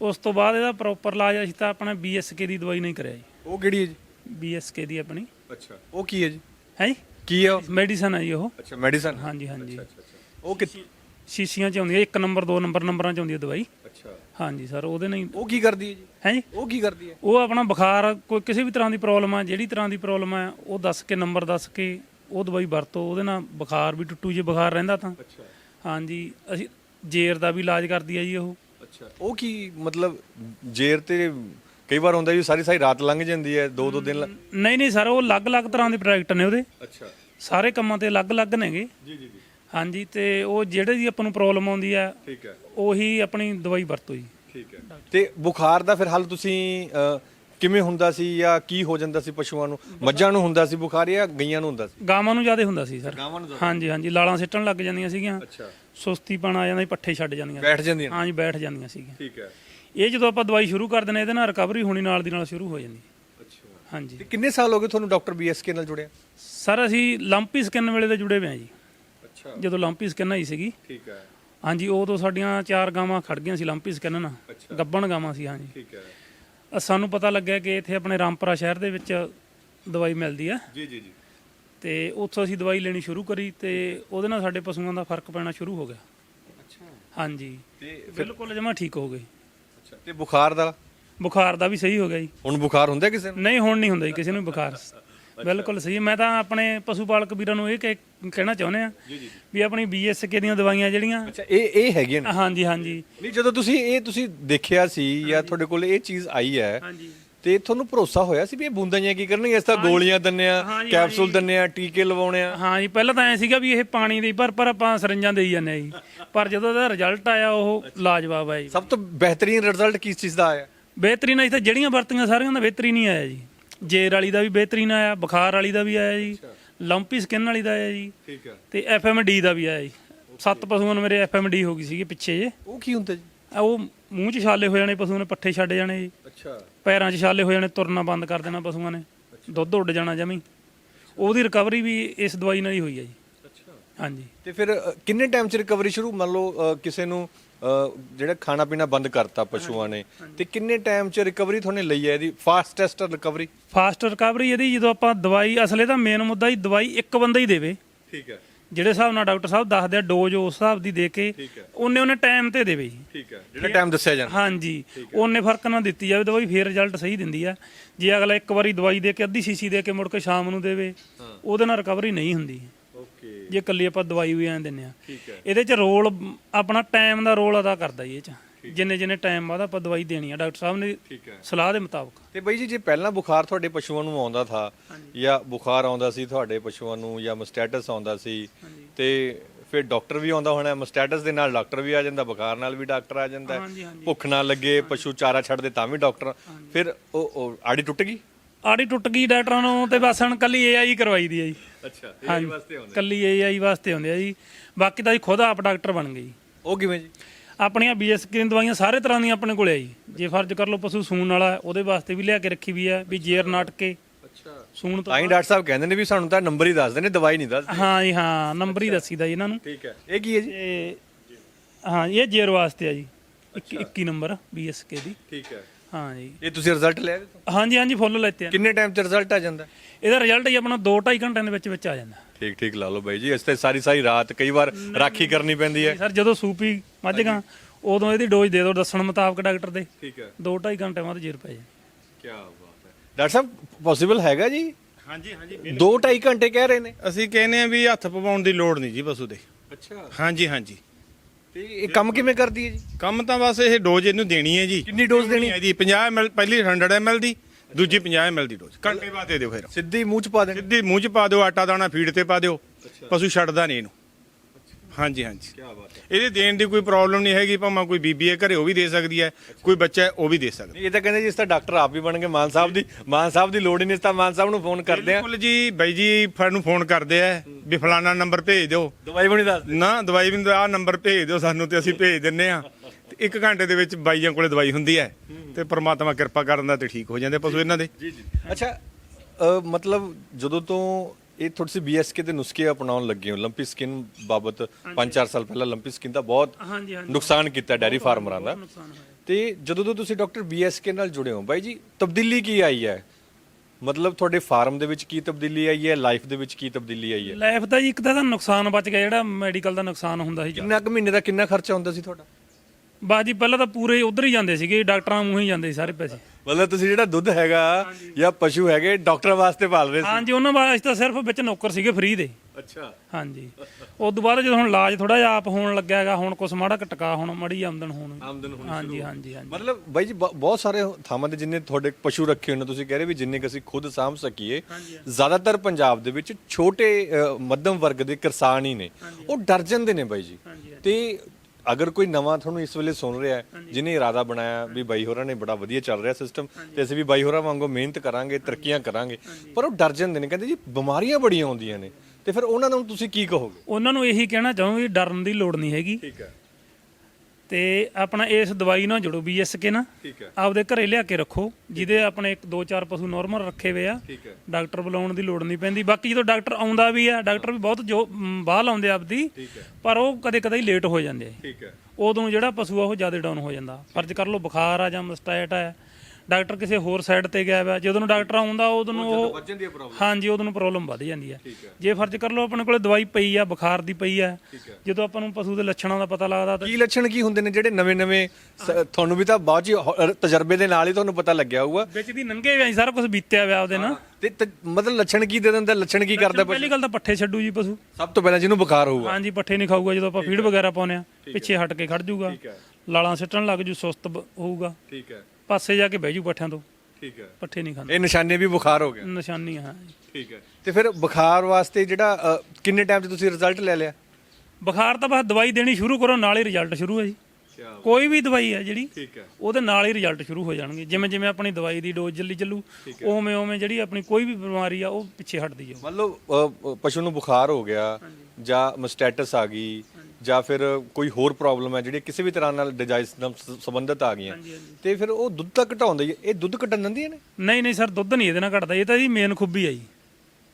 S1: ਉਸ ਤੋਂ ਬਾਅਦ ਇਹਦਾ ਪ੍ਰੋਪਰ ਇਲਾਜ ਅਸੀਂ ਤਾਂ ਆਪਣਾ BSK ਦੀ ਦਵਾਈ ਨਹੀਂ ਕਰਿਆ ਜੀ।
S2: ਉਹ ਕਿਹੜੀ ਹੈ ਜੀ?
S1: BSK ਦੀ ਆਪਣੀ।
S2: ਅੱਛਾ। ਉਹ ਕੀ ਹੈ ਜੀ?
S1: ਹੈ ਜੀ?
S2: ਕੀ ਹੈ ਉਹ?
S1: ਮੈਡੀਸਨ ਹੈ ਜੀ ਉਹ।
S2: ਅੱਛਾ ਮੈਡੀਸਨ
S1: ਹਾਂਜੀ ਹਾਂਜੀ।
S2: ਉਹ ਕਿ
S1: ਸ਼ੀਸ਼ੀਆਂ ਚ ਆਉਂਦੀ ਹੈ। 1 ਨੰਬਰ 2 ਨੰਬਰ ਨੰਬਰਾਂ ਚ ਆਉਂਦੀ ਹੈ ਦਵਾਈ।
S2: ਅੱਛਾ।
S1: ਹਾਂਜੀ ਸਰ ਉਹਦੇ ਨਾਲ ਹੀ
S2: ਉਹ ਕੀ ਕਰਦੀ ਹੈ ਜੀ?
S1: ਹੈ ਜੀ
S2: ਉਹ ਕੀ ਕਰਦੀ ਹੈ?
S1: ਉਹ ਆਪਣਾ ਬੁਖਾਰ ਕੋਈ ਕਿਸੇ ਵੀ ਤਰ੍ਹਾਂ ਦੀ ਪ੍ਰੋਬਲਮ ਆ ਜਿਹੜੀ ਤਰ੍ਹਾਂ ਦੀ ਪ੍ਰੋਬਲਮ ਆ ਉਹ ਦੱਸ ਕੇ ਨੰਬਰ ਦੱਸ ਕੇ ਉਹ ਦਵਾਈ ਵਰਤੋ ਉਹਦੇ ਨਾਲ ਬੁਖਾਰ ਵੀ ਟੁੱਟੂ ਜੇ ਬੁਖਾਰ ਰਹਿੰਦਾ ਤਾਂ।
S2: ਅੱਛਾ।
S1: ਹਾਂਜੀ ਅਸੀਂ ਜੇਰ ਦਾ ਵੀ ਇਲਾਜ ਕਰਦੀ ਆ ਜੀ ਉਹ।
S2: ਅੱਛਾ। ਉਹ ਕੀ ਮਤਲਬ ਜੇਰ ਤੇ ਕਈ ਵਾਰ ਹੁੰਦਾ ਜੀ ਸਾਰੀ ਸਾਰੀ ਰਾਤ ਲੰਘ ਜਾਂਦੀ ਹੈ ਦੋ ਦੋ ਦਿਨ
S1: ਨਹੀਂ ਨਹੀਂ ਸਰ ਉਹ ਅਲੱਗ-ਅਲੱਗ ਤਰ੍ਹਾਂ ਦੇ ਪ੍ਰੋਡਕਟ ਨੇ ਉਹਦੇ।
S2: ਅੱਛਾ।
S1: ਸਾਰੇ ਕੰਮਾਂ ਤੇ ਅਲੱਗ-ਅਲੱਗ ਨੇਗੇ।
S2: ਜੀ ਜੀ ਜੀ।
S1: ਹਾਂਜੀ ਤੇ ਉਹ ਜਿਹੜੇ ਦੀ ਆਪਾਂ ਨੂੰ ਪ੍ਰੋਬਲਮ ਆਉਂਦੀ ਆ
S2: ਠੀਕ ਹੈ।
S1: ਉਹੀ ਆਪਣੀ ਦਵਾਈ ਵਰਤੋ ਜੀ।
S2: ਠੀਕ ਹੈ। ਤੇ ਬੁਖਾਰ ਦਾ ਫਿਰ ਹੱਲ ਤੁਸੀਂ ਅ, ਕਿਵੇਂ ਹੁੰਦਾ ਸੀ ਜਾਂ ਕੀ ਹੋ ਜਾਂਦਾ ਸੀ ਪਸ਼ੂਆਂ ਨੂੰ? ਮੱਝਾਂ ਨੂੰ ਹੁੰਦਾ ਸੀ ਬੁਖਾਰ ਜਾਂ ਗਈਆਂ ਨੂੰ ਹੁੰਦਾ ਸੀ?
S1: ਗਾਵਾਂ ਨੂੰ ਜ਼ਿਆਦਾ ਹੁੰਦਾ ਸੀ ਸਰ।
S2: ਗਾਵਾਂ ਨੂੰ
S1: ਹਾਂਜੀ ਹਾਂਜੀ ਲਾਲਾਂ ਸਿੱਟਣ ਲੱਗ ਜਾਂਦੀਆਂ ਸੀਗੀਆਂ।
S2: ਅੱਛਾ।
S1: ਸੁਸਤੀਪਣ ਆ ਜਾਂਦਾ ਸੀ ਪੱਠੇ ਛੱਡ ਜਾਂਦੀਆਂ
S2: ਬੈਠ ਜਾਂਦੀਆਂ।
S1: ਹਾਂਜੀ ਬੈਠ ਜਾਂਦੀਆਂ ਸੀਗੀਆਂ।
S2: ਠੀਕ ਹੈ।
S1: ਇਹ ਜਦੋਂ ਆਪਾਂ ਦਵਾਈ ਸ਼ੁਰੂ ਕਰ ਦਿੰਦੇ ਇਹਦੇ ਨਾਲ ਰਿਕਵਰੀ ਹੋਣੀ ਨਾਲ ਦੀ ਨਾਲ ਸ਼ੁਰੂ ਹੋ ਜਾਂਦੀ।
S2: ਅੱਛਾ।
S1: ਹਾਂਜੀ।
S2: ਤੇ ਕਿੰਨੇ ਸਾਲ ਹੋ ਗਏ ਤੁਹਾਨੂੰ ਡਾਕਟਰ ਬੀਐਸਕੇ ਨਾਲ ਜੁੜਿਆ?
S1: ਸਰ ਅਸੀਂ ਲੰਪੀ ਸਕਿਨ ਵੇਲੇ ਦੇ ਜੁੜੇ ਹੋਏ ਆ ਜੀ।
S2: ਅੱਛਾ।
S1: ਜਦੋਂ ਲੰਪੀ ਸਕਿਨ ਆਈ ਸੀਗੀ।
S2: ਠੀਕ ਹੈ।
S1: ਹਾਂਜੀ ਉਦੋਂ ਸਾਡੀਆਂ ਚਾਰ ਗਾਵਾਂ ਖੜ ਗਈਆਂ ਸੀ ਲੰਪੀ ਸਕਿਨ ਨਾਲ। ਗੱਬਣ ਗਾਵਾਂ ਸੀ ਹਾਂਜੀ।
S2: ਠੀਕ ਹੈ।
S1: ਅ, ਸਾਨੂੰ ਪਤਾ ਲੱਗਿਆ ਕਿ ਇੱਥੇ ਆਪਣੇ ਰਾਮਪੁਰਾ ਸ਼ਹਿਰ ਦੇ ਵਿੱਚ ਦਵਾਈ ਮਿਲਦੀ ਆ
S2: ਜੀ ਜੀ ਜੀ।
S1: ਤੇ ਉੱਥੋਂ ਅਸੀਂ ਦਵਾਈ ਲੈਣੀ ਸ਼ੁਰੂ ਕਰੀ ਤੇ ਉਹਦੇ ਨਾਲ ਸਾਡੇ ਪਸ਼ੂਆਂ ਦਾ ਫ਼ਰਕ ਪੈਣਾ ਸ਼ੁਰੂ ਹੋ ਗਿਆ।
S2: ਅੱਛਾ।
S1: ਹਾਂਜੀ।
S2: ਤੇ
S1: ਬਿਲਕੁਲ ਜਮਾ ਠੀਕ ਹੋ ਗਏ।
S2: ਅੱਛਾ। ਤੇ ਬੁਖਾਰ ਦਾ?
S1: ਬੁਖਾਰ ਦਾ ਵੀ ਸਹੀ ਹੋ ਗਿਆ ਜੀ।
S2: ਹੁਣ ਬੁਖਾਰ ਹੁੰਦਾ ਕਿਸੇ ਨੂੰ?
S1: ਨਹੀਂ ਹੁਣ ਨਹੀਂ ਹੁੰਦਾ ਜੀ ਕਿਸੇ ਨੂੰ ਬੁਖਾਰ। ਬਿਲਕੁਲ ਸਹੀ ਮੈਂ ਤਾਂ ਆਪਣੇ ਪਸ਼ੂ ਪਾਲਕ ਵੀਰਾਂ ਨੂੰ ਇਹ ਕਹਿ- ਕਹਿਣਾ ਚਾਹੁੰਦੇ ਆ ਵੀ ਆਪਣੀ ਬੀਐਸਕੇ ਦੀਆਂ ਦਵਾਈਆਂ ਜਿਹੜੀਆਂ
S2: ਅੱਛਾ ਇਹ ਇਹ ਹੈਗੀਆਂ ਨੇ?
S1: ਹਾਂਜੀ ਹਾਂਜੀ।
S2: ਨਹੀਂ ਜਦੋਂ ਤੁਸੀਂ ਇਹ ਤੁਸੀਂ ਦੇਖਿਆ ਸੀ ਜਾਂ ਤੁਹਾਡੇ ਕੋਲ ਇਹ ਚੀਜ਼ ਆਈ ਹੈ
S1: ਹਾਂਜੀ।
S2: ਤੇ ਤੁਹਾਨੂੰ ਭਰੋਸਾ ਹੋਇਆ ਸੀ ਵੀ ਇਹ ਬੂੰਦਾਂ ਜਿਹੀਆਂ ਕੀ ਕਰਨਗੀਆਂ? ਇਸ ਤਾਂ ਗੋਲੀਆਂ ਦਿੰਨੇ ਆ
S1: ਹਾਂਜੀ,
S2: ਕੈਪਸੂਲ ਦਿੰਨੇ ਆ ਟੀਕੇ ਲਵਾਉਣੇ ਆ
S1: ਹਾਂ ਜੀ ਪਹਿਲਾਂ ਤਾਂ ਐ ਸੀਗਾ ਵੀ ਇਹ ਪਾਣੀ ਦੇ ਪਰ ਪਰ ਆਪਾਂ ਸਰਿੰਜਾਂ ਦੇਈ ਜਾਂਦੇ ਆ ਜੀ। ਪਰ ਜਦੋਂ ਉਹਦਾ ਰਿਜ਼ਲਟ ਆਇਆ ਉਹ ਲਾਜਵਾਬ ਆਇਆ ਜੀ।
S2: ਸਭ ਤੋਂ ਬਿਹਤਰੀਨ ਰਿਜ਼ਲਟ ਕਿਸ ਚੀਜ਼ ਦਾ ਆਇਆ?
S1: ਬਿਹਤਰੀਨ ਅਜ ਤਾਂ ਜਿਹੜੀਆਂ ਵਰਤੀਆਂ ਸਾਰੀਆਂ ਦਾ ਬਿਹਤਰੀਨ ਹੀ ਆਇਆ ਜੀ। ਜੇਰ ਵਾਲੀ ਦਾ ਵੀ ਬਿਹਤਰੀਨ ਆਇਆ ਬੁਖਾਰ ਵਾਲੀ ਦਾ ਵੀ ਆਇਆ ਜੀ ਲੰਪੀ ਸਕਿਨ ਵਾਲੀ ਦਾ ਆਇਆ ਜੀ।
S2: ਠੀਕ ਹੈ।
S1: ਤੇ ਐਫਐਮਡੀ ਦਾ ਵੀ ਆਇਆ ਜੀ। ਸੱਤ ਪਸ਼ੂਆਂ ਨੂੰ ਮੇਰੇ ਐਫਐਮਡੀ ਹੋ ਗਈ ਸੀਗੀ ਪਿੱਛੇ ਜੇ।
S2: ਉਹ ਕੀ ਹੁੰਦਾ ਜੀ?
S1: ਆ ਉਹ ਮੂੰਹ 'ਚ ਛਾਲੇ ਹੋ ਜਾਣੇ ਪਸ਼ੂ ਨੇ ਪੱਠੇ ਛੱਡ ਜਾਣੇ ਜੀ।
S2: ਅੱਛਾ।
S1: ਪੈਰਾਂ 'ਚ ਛਾਲੇ ਹੋ ਜਾਣੇ ਤੁਰਨਾ ਬੰਦ ਕਰ ਦੇਣਾ ਪਸ਼ੂਆਂ ਨੇ। ਦੁੱਧ ਉੱਡ ਜਾਣਾ ਜਮੀ। ਉਹਦੀ ਰਿਕਵਰੀ ਵੀ ਇਸ ਦਵਾਈ ਨਾਲ ਹੀ ਹੋਈ ਹੈ ਜੀ।
S2: ਅੱਛਾ।
S1: ਹਾਂਜੀ।
S2: ਤੇ ਫਿਰ ਅ, ਕਿੰਨੇ ਟਾਈਮ ਚ ਰਿਕਵਰੀ ਸ਼ੁਰੂ? ਮੰਨ ਲਓ ਅ, ਕਿਸੇ ਨੂੰ ਜਿਹੜਾ ਖਾਣਾ ਪੀਣਾ ਬੰਦ ਕਰਤਾ ਪਸ਼ੂਆਂ ਨੇ। ਤੇ ਕਿੰਨੇ ਟਾਈਮ ਚ ਰਿਕਵਰੀ ਤੁਹਾਨੇ ਲਈ ਹੈ ਇਹਦੀ? Fastest recovery?
S1: ਫਾਸਟ ਰਿਕਵਰੀ ਇਹਦੀ ਜਦੋਂ ਆਪਾਂ ਦਵਾਈ ਅਸਲੇ ਤਾਂ ਮੇਨ ਮੁੱਦਾ ਹੀ ਦਵਾਈ ਇੱਕ ਬੰਦਾ ਹੀ ਦੇਵੇ।
S2: ਠੀਕ ਹੈ।
S1: ਜਿਹੜੇ ਹਿਸਾਬ ਨਾਲ ਡਾਕਟਰ ਸਾਹਿਬ ਦੱਸਦੇ ਆ ਡੋਜ਼ ਉਸ ਹਿਸਾਬ ਦੀ ਦੇ ਕੇ
S2: ਠੀਕ ਹੈ।
S1: ਉਹਨੇ ਉਹਨੇ ਟਾਈਮ ਤੇ ਦੇਵੇ ਜੀ।
S2: ਠੀਕ ਹੈ। ਜਿਹੜਾ ਟਾਈਮ ਦੱਸਿਆ ਜਾਂਦਾ।
S1: ਹਾਂਜੀ। ਉਹਨੇ ਫ਼ਰਕ ਨਾ ਦਿੱਤੀ ਜਾਵੇ ਦਵਾਈ ਫੇਰ ਰਿਜ਼ਲਟ ਸਹੀ ਦਿੰਦੀ ਆ। ਜੇ ਅਗਲਾ ਇੱਕ ਵਾਰੀ ਦਵਾਈ ਦੇ ਕੇ ਅੱਧੀ ਸ਼ੀਸ਼ੀ ਦੇ ਕੇ ਮੁੜ ਕੇ ਸ਼ਾਮ ਨੂੰ ਦੇਵੇ ਉਹਦੇ ਨਾਲ ਰਿਕਵਰੀ ਨਹੀਂ ਹੁੰਦੀ। ਜੇ ਇਕੱਲੀ ਆਪਾਂ ਦਵਾਈ ਵੀ ਐਂ ਦਿੰਨੇ ਆ।
S2: ਠੀਕ ਹੈ।
S1: ਇਹਦੇ ਚ ਰੋਲ ਆਪਣਾ ਟਾਈਮ ਦਾ ਰੋਲ ਅਦਾ ਕਰਦਾ ਜੀ ਇਹ ਚ। ਜਿੰਨੇ ਜਿੰਨੇ ਟਾਈਮ ਬਾਅਦ ਆਪਾਂ ਦਵਾਈ ਦੇਣੀ ਆ ਡਾਕਟਰ ਸਾਹਿਬ ਨੇ
S2: ਠੀਕ ਹੈ।
S1: ਸਲਾਹ ਦੇ ਮੁਤਾਬਕ।
S2: ਤੇ ਬਈ ਜੀ ਜੇ ਪਹਿਲਾਂ ਬੁਖਾਰ ਤੁਹਾਡੇ ਪਸ਼ੂਆਂ ਨੂੰ ਆਉਂਦਾ ਥਾ ਜਾਂ ਬੁਖਾਰ ਆਉਂਦਾ ਸੀ ਤੁਹਾਡੇ ਪਸ਼ੂਆਂ ਨੂੰ ਜਾਂ ਮਸਟੈਟਸ ਆਉਂਦਾ ਸੀ ਤੇ ਫਿਰ ਡਾਕਟਰ ਵੀ ਆਉਂਦਾ ਹੋਣਾ ਮਸਟੈਟਸ ਦੇ ਨਾਲ ਡਾਕਟਰ ਵੀ ਆ ਜਾਂਦਾ ਬੁਖਾਰ ਨਾਲ ਵੀ ਡਾਕਟਰ ਆ ਜਾਂਦਾ। ਭੁੱਖ ਨਾ ਲੱਗੇ ਪਸ਼ੂ ਚਾਰਾ ਛੱਡ ਦੇ ਤਾਂ ਵੀ ਡਾਕਟਰ ਫਿਰ ਉਹ ਆੜੀ ਟੁੱਟ ਗਈ?
S1: ਆੜੀ ਟੁੱਟ ਗਈ ਡਾਕਟਰਾਂ ਨੂੰ ਤੇ ਬਸ ਹੁਣ ਕੱਲੀ ਏਆਈ ਕਰਵਾਈ ਦੀ ਆ ਜੀ।
S2: ਅੱਛਾ
S1: ਹਾਂਜੀ। ਕੱਲੀ ਏਆਈ ਵਾਸਤੇ ਹੁੰਦੇ ਆ ਜੀ। ਬਾਕੀ ਤਾਂ ਜੀ ਖੁਦ ਆਪ ਡਾਕਟਰ ਬਣ ਗਏ ਜੀ।
S2: ਉਹ ਕਿਵੇਂ ਜੀ?
S1: ਆਪਣੀਆਂ ਬੀਐਸਕੇ ਦੀਆਂ ਦਵਾਈਆਂ ਸਾਰੇ ਤਰ੍ਹਾਂ ਦੀਆਂ ਆਪਣੇ ਕੋਲੇ ਆ ਜੀ। ਜੇ ਫਰਜ਼ ਕਰ ਲਓ ਪਸ਼ੂ ਸੂਣ ਵਾਲਾ ਉਹਦੇ ਵਾਸਤੇ ਵੀ ਲਿਆ ਕੇ ਰੱਖੀ ਵੀ ਆ ਵੀ ਜੇਰ ਨਾਟ ਕੇ
S2: ਅੱਛਾ।
S1: ਸੂਣ ਤੋਂ
S2: ਤਾਂ ਹੀ ਡਾਕਟਰ ਸਾਹਿਬ ਕਹਿੰਦੇ ਨੇ ਵੀ ਸਾਨੂੰ ਤਾਂ ਨੰਬਰ ਹੀ ਦੱਸਦੇ ਨੇ ਦਵਾਈ ਨਹੀਂ ਦੱਸਦੇ।
S1: ਹਾਂ ਜੀ ਹਾਂ ਨੰਬਰ ਹੀ ਦੱਸੀਦਾ ਜੀ ਇਹਨਾਂ ਨੂੰ।
S2: ਠੀਕ ਹੈ। ਇਹ ਕੀ ਹੈ ਜੀ?
S1: ਤੇ ਹਾਂ ਇਹ ਜੇਰ ਵਾਸਤੇ ਆ ਜੀ। 21 ਨੰਬਰ ਬੀਐਸਕੇ ਦੀ।
S2: ਠੀਕ ਹੈ।
S1: ਹਾਂ ਜੀ
S2: ਇਹ ਤੁਸੀਂ ਰਿਜ਼ਲਟ ਲਿਆ ਇਹਦੇ ਤੋਂ?
S1: ਹਾਂਜੀ ਹਾਂਜੀ ਫੁੱਲ ਲੈਤੇ ਆ।
S2: ਕਿੰਨੇ ਟਾਈਮ ਚ ਰਿਜ਼ਲਟ ਆ ਜਾਂਦਾ?
S1: ਇਹਦਾ ਰਿਜ਼ਲਟ ਜੀ ਆਪਣਾ 2.5 ਘੰਟਿਆਂ ਦੇ ਵਿੱਚ ਵਿੱਚ ਆ ਜਾਂਦਾ।
S2: ਠੀਕ ਠੀਕ ਲਾ ਲਓ ਬਾਈ ਜੀ। ਇਸ ਤੇ ਸਾਰੀ ਸਾਰੀ ਰਾਤ ਕਈ ਵਾਰ ਰਾਖੀ ਕਰਨੀ ਪੈਂਦੀ ਹੈ।
S1: ਸਰ ਜਦੋਂ ਸੂਪੀ ਮੱਝਾਂ ਉਦੋਂ ਇਹਦੀ ਡੋਜ਼ ਦੇ ਦਿਓ ਦੱਸਣ ਮੁਤਾਬਕ ਡਾਕਟਰ ਦੇ।
S2: ਠੀਕ ਹੈ।
S1: 2.5 ਘੰਟੇ ਬਾਅਦ ਜੇਰ ਪੈ ਜਾਏ।
S2: ਕੀ ਬਾਤ ਹੈ। ਡਾਕਟਰ ਸਾਹਿਬ ਪੋਸੀਬਲ ਹੈਗਾ ਜੀ?
S3: ਹਾਂਜੀ ਹਾਂਜੀ
S2: 2.5 ਘੰਟੇ ਕਹਿ ਰਹੇ ਨੇ।
S3: ਅਸੀਂ ਕਹਿੰਦੇ ਆ ਵੀ ਹੱਥ ਪਵਾਉਣ ਦੀ ਲੋੜ ਨਹੀਂ ਜੀ ਪਸ਼ੂ ਦੇ।
S2: ਅੱਛਾ।
S3: ਹਾਂਜੀ ਹਾਂਜੀ।
S2: ਤੇ ਇਹ ਕੰਮ ਕਿਵੇਂ ਕਰਦੀ ਹੈ ਜੀ?
S3: ਕੰਮ ਤਾਂ ਬਸ ਇਹ ਡੋਜ਼ ਇਹਨੂੰ ਦੇਣੀ ਹੈ ਜੀ।
S2: ਕਿੰਨੀ ਡੋਜ਼ ਦੇਣੀ
S3: ਹੈ? ਜੀ 50 ml ਪਹਿਲੀ 100 ml ਦੀ ਦੂਜੀ 50 ml ਦੀ ਡੋਜ਼। ਘੰਟੇ ਬਾਅਦ ਦੇ ਦਿਓ ਫਿਰ।
S2: ਸਿੱਧੀ ਮੂੰਹ ਚ ਪਾ ਦੇਣੀ?
S3: ਸਿੱਧੀ ਮੂੰਹ 'ਚ ਪਾ ਦਿਓ ਆਟਾ ਦਾਣਾ ਫੀਡ ਤੇ ਪਾ ਦਿਓ। ਪਸ਼ੂ ਛੱਡਦਾ ਨਹੀਂ ਇਹਨੂੰ। ਹਾਂਜੀ ਹਾਂਜੀ।
S2: ਕੀ ਬਾਤ ਹੈ।
S3: ਇਹਦੇ ਦੇਣ ਦੀ ਕੋਈ ਪ੍ਰੋਬਲਮ ਨਹੀਂ ਹੈਗੀ ਭਾਵੇਂ ਕੋਈ ਬੀਬੀ ਹੈ ਘਰੇ ਉਹ ਵੀ ਦੇ ਸਕਦੀ ਹੈ ਕੋਈ ਬੱਚਾ ਹੈ ਉਹ ਵੀ ਦੇ ਸਕਦਾ।
S2: ਨਹੀਂ ਇਹ ਤਾਂ ਕਹਿੰਦੇ ਜੀ ਇਸ ਤਾਂ ਡਾਕਟਰ ਆਪ ਹੀ ਬਣ ਗਏ ਮਾਨ ਸਾਹਿਬ ਦੀ ਮਾਨ ਸਾਹਿਬ ਦੀ ਲੋੜ ਹੀ ਨਹੀਂ ਇਸ ਤਾਂ ਮਾਨ ਸਾਹਿਬ ਨੂੰ ਫੋਨ ਕਰਦੇ ਆ।
S3: ਬਿਲਕੁਲ ਜੀ ਬਾਈ ਜੀ ਨੂੰ ਫੋਨ ਕਰਦੇ ਆ ਵੀ ਫਲਾਣਾ ਨੰਬਰ ਭੇਜ ਦਿਓ।
S2: ਦਵਾਈ ਬਣੀ ਦੱਸ
S3: ਨਾ ਦਵਾਈ ਵੀ ਆਹ ਨੰਬਰ ਭੇਜ ਦਿਓ ਸਾਨੂੰ ਤੇ ਅਸੀਂ ਭੇਜ ਦਿੰਨੇ ਆ। ਤੇ ਇੱਕ ਘੰਟੇ ਦੇ ਵਿੱਚ ਬਾਈਆਂ ਕੋਲੇ ਦਵਾਈ ਹੁੰਦੀ ਹੈ ਤੇ ਪ੍ਰਮਾਤਮਾ ਕਿਰਪਾ ਕਰਨ ਦਾ ਤੇ ਠੀਕ ਹੋ ਜਾਂਦੇ ਪਸ਼ੂ ਇਹਨਾਂ ਦੇ।
S2: ਜੀ ਜੀ। ਅੱਛਾ ਅ, ਮਤਲਬ ਜਦੋਂ ਤੋਂ ਇਹ ਥੋੜੀ ਸੀ ਬੀਐਸਕੇ ਦੇ ਨੁਸਖੇ ਅਪਣਾਉਣ ਲੱਗੇ ਹੋ। ਲੰਪੀ ਸਕਿਨ ਬਾਬਤ 5-4 ਸਾਲ ਪਹਿਲਾਂ ਲੰਪੀ ਸਕਿਨ ਦਾ ਬਹੁਤ
S1: ਹਾਂਜੀ ਹਾਂਜੀ।
S2: ਨੁਕਸਾਨ ਕੀਤਾ ਡੈਰੀ ਫਾਰਮਰਾਂ ਦਾ।
S1: ਨੁਕਸਾਨ ਹੋਇਆ।
S2: ਤੇ ਜਦੋਂ ਤੋਂ ਤੁਸੀਂ ਡਾਕਟਰ ਬੀਐਸਕੇ ਨਾਲ ਜੁੜੇ ਹੋ ਬਾਈ ਜੀ ਤਬਦੀਲੀ ਕੀ ਆਈ ਹੈ? ਮਤਲਬ ਤੁਹਾਡੇ ਫਾਰਮ ਦੇ ਵਿੱਚ ਕੀ ਤਬਦੀਲੀ ਆਈ ਹੈ? ਲਾਈਫ ਦੇ ਵਿੱਚ ਕੀ ਤਬਦੀਲੀ ਆਈ ਹੈ?
S1: ਲਾਈਫ ਦਾ ਜੀ ਇੱਕ ਤਾਂ ਇਹਦਾ ਨੁਕਸਾਨ ਬਚ ਗਿਆ ਜਿਹੜਾ ਮੈਡੀਕਲ ਦਾ ਨੁਕਸਾਨ ਹੁੰਦਾ ਸੀ
S2: ਕਿੰਨਾ ਕੁ ਮਹੀਨੇ ਦਾ ਕਿੰਨਾ ਖਰਚਾ ਹੁੰਦਾ ਸੀ ਤੁਹਾਡਾ?
S1: ਬਸ ਜੀ ਪਹਿਲਾਂ ਤਾਂ ਪੂਰੇ ਉਧਰ ਹੀ ਜਾਂਦੇ ਸੀਗੇ ਡਾਕਟਰਾਂ ਮੂੰਹ ਹੀ ਜਾਂਦੇ ਸੀ ਸਾਰੇ ਪੈਸੇ।
S2: ਮਤਲਬ ਤੁਸੀਂ ਜਿਹੜਾ ਦੁੱਧ ਹੈਗਾ ਜਾਂ ਪਸ਼ੂ ਹੈਗੇ ਡਾਕਟਰ ਵਾਸਤੇ ਪਾਲ ਰਹੇ ਸੀ?
S1: ਹਾਂਜੀ ਉਹਨਾਂ ਵਾਸਤੇ ਤਾਂ ਸਿਰਫ ਵਿੱਚ ਨੌਕਰ ਸੀਗੇ ਫ੍ਰੀ ਦੇ।
S2: ਅੱਛਾ।
S1: ਹਾਂਜੀ। ਉਸ ਤੋਂ ਬਾਅਦ ਜਦੋਂ ਹੁਣ ਇਲਾਜ ਥੋੜਾ ਜਿਹਾ ਆਪ ਹੋਣ ਲੱਗਿਆ ਹੈਗਾ ਹੁਣ ਕੁਛ ਮਾੜਾ ਕਟਕਾ ਹੁਣ ਮੜੀ ਆਮਦਨ ਹੋਣ।
S2: ਆਮਦਨ ਹੋਣੀ
S1: ਹਾਂਜੀ ਹਾਂਜੀ ਹਾਂਜੀ।
S2: ਮਤਲਬ ਬਾਈ ਜੀ ਬ- ਬਹੁਤ ਸਾਰੇ ਥਾਵਾਂ ਤੇ ਜਿੰਨੇ ਤੁਹਾਡੇ ਪਸ਼ੂ ਰੱਖੇ ਨੇ ਤੁਸੀਂ ਕਹਿ ਰਹੇ ਵੀ ਜਿੰਨੇ ਕਿ ਅਸੀਂ ਖੁਦ ਸਾਂਭ ਸਕੀਏ ਜ਼ਿਆਦਾਤਰ ਪੰਜਾਬ ਦੇ ਵਿੱਚ ਛੋਟੇ ਅ, ਮੱਧਮ ਵਰਗ ਦੇ ਕਿਸਾਨ ਹੀ ਨੇ। ਉਹ ਡਰ ਜਾਂਦੇ ਨੇ ਬਾਈ ਜੀ। ਤੇ ਅਗਰ ਕੋਈ ਨਵਾਂ ਤੁਹਾਨੂੰ ਇਸ ਵੇਲੇ ਸੁਣ ਰਿਹਾ ਹੈ ਜਿਹਨੇ ਇਰਾਦਾ ਬਣਾਇਆ ਵੀ ਬਾਈ ਹੋਰਾਂ ਨੇ ਬੜਾ ਵਧੀਆ ਚੱਲ ਰਿਹਾ ਸਿਸਟਮ ਤੇ ਅਸੀਂ ਵੀ ਬਾਈ ਹੋਰਾਂ ਵਾਂਗੂ ਮਿਹਨਤ ਕਰਾਂਗੇ ਤਰੱਕੀਆਂ ਕਰਾਂਗੇ। ਪਰ ਉਹ ਡਰ ਜਾਂਦੇ ਨੇ ਕਹਿੰਦੇ ਜੀ ਬਿਮਾਰੀਆਂ ਬੜੀਆਂ ਆਉਂਦੀਆਂ ਨੇ ਤੇ ਫਿਰ ਉਹਨਾਂ ਨੂੰ ਤੁਸੀਂ ਕੀ ਕਹੋਗੇ?
S1: ਉਹਨਾਂ ਨੂੰ ਇਹੀ ਕਹਿਣਾ ਚਾਹੂੰਗੀ ਡਰਨ ਦੀ ਲੋੜ ਨਹੀਂ ਹੈਗੀ।
S2: ਠੀਕ ਹੈ।
S1: ਤੇ ਆਪਣਾ ਇਸ ਦਵਾਈ ਨਾਲ ਜੁੜੋ ਬੀਐਸਕੇ ਨਾਲ।
S2: ਠੀਕ ਹੈ।
S1: ਆਪਦੇ ਘਰੇ ਲਿਆ ਕੇ ਰੱਖੋ ਜਿਹਦੇ ਆਪਣੇ ਇੱਕ ਦੋ ਚਾਰ ਪਸ਼ੂ ਨਾਰਮਲ ਰੱਖੇ ਹੋਏ ਆ।
S2: ਠੀਕ ਹੈ।
S1: ਡਾਕਟਰ ਬੁਲਾਉਣ ਦੀ ਲੋੜ ਨਹੀਂ ਪੈਂਦੀ। ਬਾਕੀ ਜਦੋਂ ਡਾਕਟਰ ਆਉਂਦਾ ਵੀ ਆ ਡਾਕਟਰ ਵੀ ਬਹੁਤ ਜੋ ਬਾਹ ਲਾਉਂਦੇ ਆਪਦੀ। ਪਰ ਉਹ ਕਦੇ ਕਦੇ ਹੀ ਲੇਟ ਹੋ ਜਾਂਦੇ ਆ।
S2: ਠੀਕ ਹੈ।
S1: ਉਦੋਂ ਜਿਹੜਾ ਪਸ਼ੂ ਆ ਉਹ ਜ਼ਿਆਦਾ ਡਾਊਨ ਹੋ ਜਾਂਦਾ। ਫਰਜ਼ ਕਰ ਲਓ ਬੁਖਾਰ ਆ ਜਾਂ ਮਸਟੈਟ ਆ ਡਾਕਟਰ ਕਿਸੇ ਹੋਰ ਸਾਈਡ ਤੇ ਗਿਆ ਵਾ ਜਦੋਂ ਨੂੰ ਡਾਕਟਰ ਆਉਂਦਾ ਉਦੋਂ ਨੂੰ ਉਹ
S2: ਵੱਜਣ ਦੀ ਪ੍ਰੋਬਲਮ
S1: ਹਾਂਜੀ ਉਦੋਂ ਨੂੰ ਪ੍ਰੋਬਲਮ ਵੱਧ ਜਾਂਦੀ ਹੈ ਜੇ ਫਰਜ਼ ਕਰ ਲਓ ਆਪਣੇ ਕੋਲੇ ਦਵਾਈ ਪਈ ਆ ਬੁਖਾਰ ਦੀ ਪਈ ਆ ਜਦੋਂ ਆਪਾਂ ਨੂੰ ਪਸ਼ੂ ਦੇ ਲੱਛਣਾਂ ਦਾ ਪਤਾ ਲੱਗਦਾ ਤਾਂ
S2: ਕੀ ਲੱਛਣ ਕੀ ਹੁੰਦੇ ਨੇ ਜਿਹੜੇ ਨਵੇਂ-ਨਵੇਂ ਸ- ਤੁਹਾਨੂੰ ਵੀ ਤਾਂ ਹੀ ਹੋ- ਤਜਰਬੇ ਦੇ ਨਾਲ ਹੀ ਤੁਹਾਨੂੰ ਪਤਾ ਲੱਗਿਆ ਹੋਊਗਾ।
S1: ਵਿੱਚ ਦੀ ਨੰਗੇ ਵੀ ਸਾਰਾ ਕੁਝ ਬੀਤਿਆ ਹੋਇਆ ਉਹਦੇ ਨਾਲ।
S2: ਤੇ ਤ- ਮਤਲਬ ਲੱਛਣ ਕੀ ਦੇ ਦਿੰਦਾ ਲੱਛਣ ਕੀ ਕਰਦਾ ਪਸ਼ੂ?
S1: ਪਹਿਲੀ ਗੱਲ ਤਾਂ ਪੱਠੇ ਛੱਡੂ ਜੀ ਪਸ਼ੂ।
S2: ਸਭ ਤੋਂ ਪਹਿਲਾਂ ਜਿਹਨੂੰ ਬੁਖਾਰ ਹੋਊਗਾ।
S1: ਹਾਂਜੀ ਪੱਠੇ ਨਹੀਂ ਖਾਊਗਾ ਜਦੋਂ ਆਪਾਂ ਫੀਡ ਵਗੈਰਾ ਪਾਉਨੇ ਆ ਪਿੱਛੇ ਹਟ ਕੇ ਖੜ ਜਾਊਗਾ ਲਾਲਾਂ ਸਿੱਟਣ ਲੱਗ ਜੂ ਸੁਸਤ ਬ- ਹੋਊਗਾ।
S2: ਠੀਕ ਹੈ
S1: ਪਾਸੇ ਜਾ ਕੇ ਬਹਿ ਜੂ ਪੱਠਿਆਂ ਤੋਂ।
S2: ਠੀਕ ਹੈ।
S1: ਪੱਠੇ ਨਹੀਂ ਖਾਂਦਾ।
S2: ਇਹ ਨਿਸ਼ਾਨੇ ਵੀ ਬੁਖਾਰ ਹੋ ਗਿਆ
S1: ਨਿਸ਼ਾਨੀ ਹਾਂ
S2: ਠੀਕ ਹੈ। ਤੇ ਫਿਰ ਬੁਖਾਰ ਵਾਸਤੇ ਜਿਹੜਾ ਅ, ਕਿੰਨੇ ਟਾਈਮ ਤੇ ਤੁਸੀਂ ਰਿਜ਼ਲਟ ਲੈ ਲਿਆ?
S1: ਬੁਖਾਰ ਤਾਂ ਬਸ ਦਵਾਈ ਦੇਣੀ ਸ਼ੁਰੂ ਕਰੋ ਨਾਲ ਹੀ ਰਿਜ਼ਲਟ ਸ਼ੁਰੂ ਹੈ ਜੀ। ਕੋਈ ਵੀ ਦਵਾਈ ਹੈ ਜਿਹੜੀ
S2: ਠੀਕ ਹੈ।
S1: ਉਹਦੇ ਨਾਲ ਹੀ ਰਿਜ਼ਲਟ ਸ਼ੁਰੂ ਹੋ ਜਾਣਗੇ। ਜਿਵੇਂ ਜਿਵੇਂ ਆਪਣੀ ਦਵਾਈ ਦੀ ਡੋਜ਼ ਜल्दी ਚੱਲੂ ਉਵੇਂ ਉਵੇਂ ਜਿਹੜੀ ਆਪਣੀ ਕੋਈ ਵੀ ਬਿਮਾਰੀ ਆ ਉਹ ਪਿੱਛੇ ਹਟਦੀ ਜਾਊ।
S2: ਮਤਲਬ ਅ, ਪਸ਼ੂ ਨੂੰ ਬੁਖਾਰ ਹੋ ਗਿਆ ਜਾਂ ਮਸਟੈਟਸ ਆ ਗਈ ਜਾਂ ਫਿਰ ਕੋਈ ਹੋਰ ਪ੍ਰੋਬਲਮ ਹੈ ਜਿਹੜੀ ਕਿਸੇ ਵੀ ਤਰ੍ਹਾਂ ਨਾਲ ਡਿਜਾਈਸ ਨਾਲ ਸ- ਸੰਬੰਧਿਤ ਆ ਗਈਆਂ। ਤੇ ਫਿਰ ਉਹ ਦੁੱਧ ਤਾਂ ਘਟਾਉਂਦਾ ਹੀ ਹੈ। ਇਹ ਦੁੱਧ ਘਟਣ ਦਿੰਦੀਆਂ ਨੇ?
S1: ਨਹੀਂ ਨਹੀਂ ਸਰ ਦੁੱਧ ਨਹੀਂ ਇਹਦੇ ਨਾਲ ਘਟਦਾ। ਇਹ ਤਾਂ ਜੀ ਮੇਨ ਖੁੱਬੀ ਆ ਜੀ।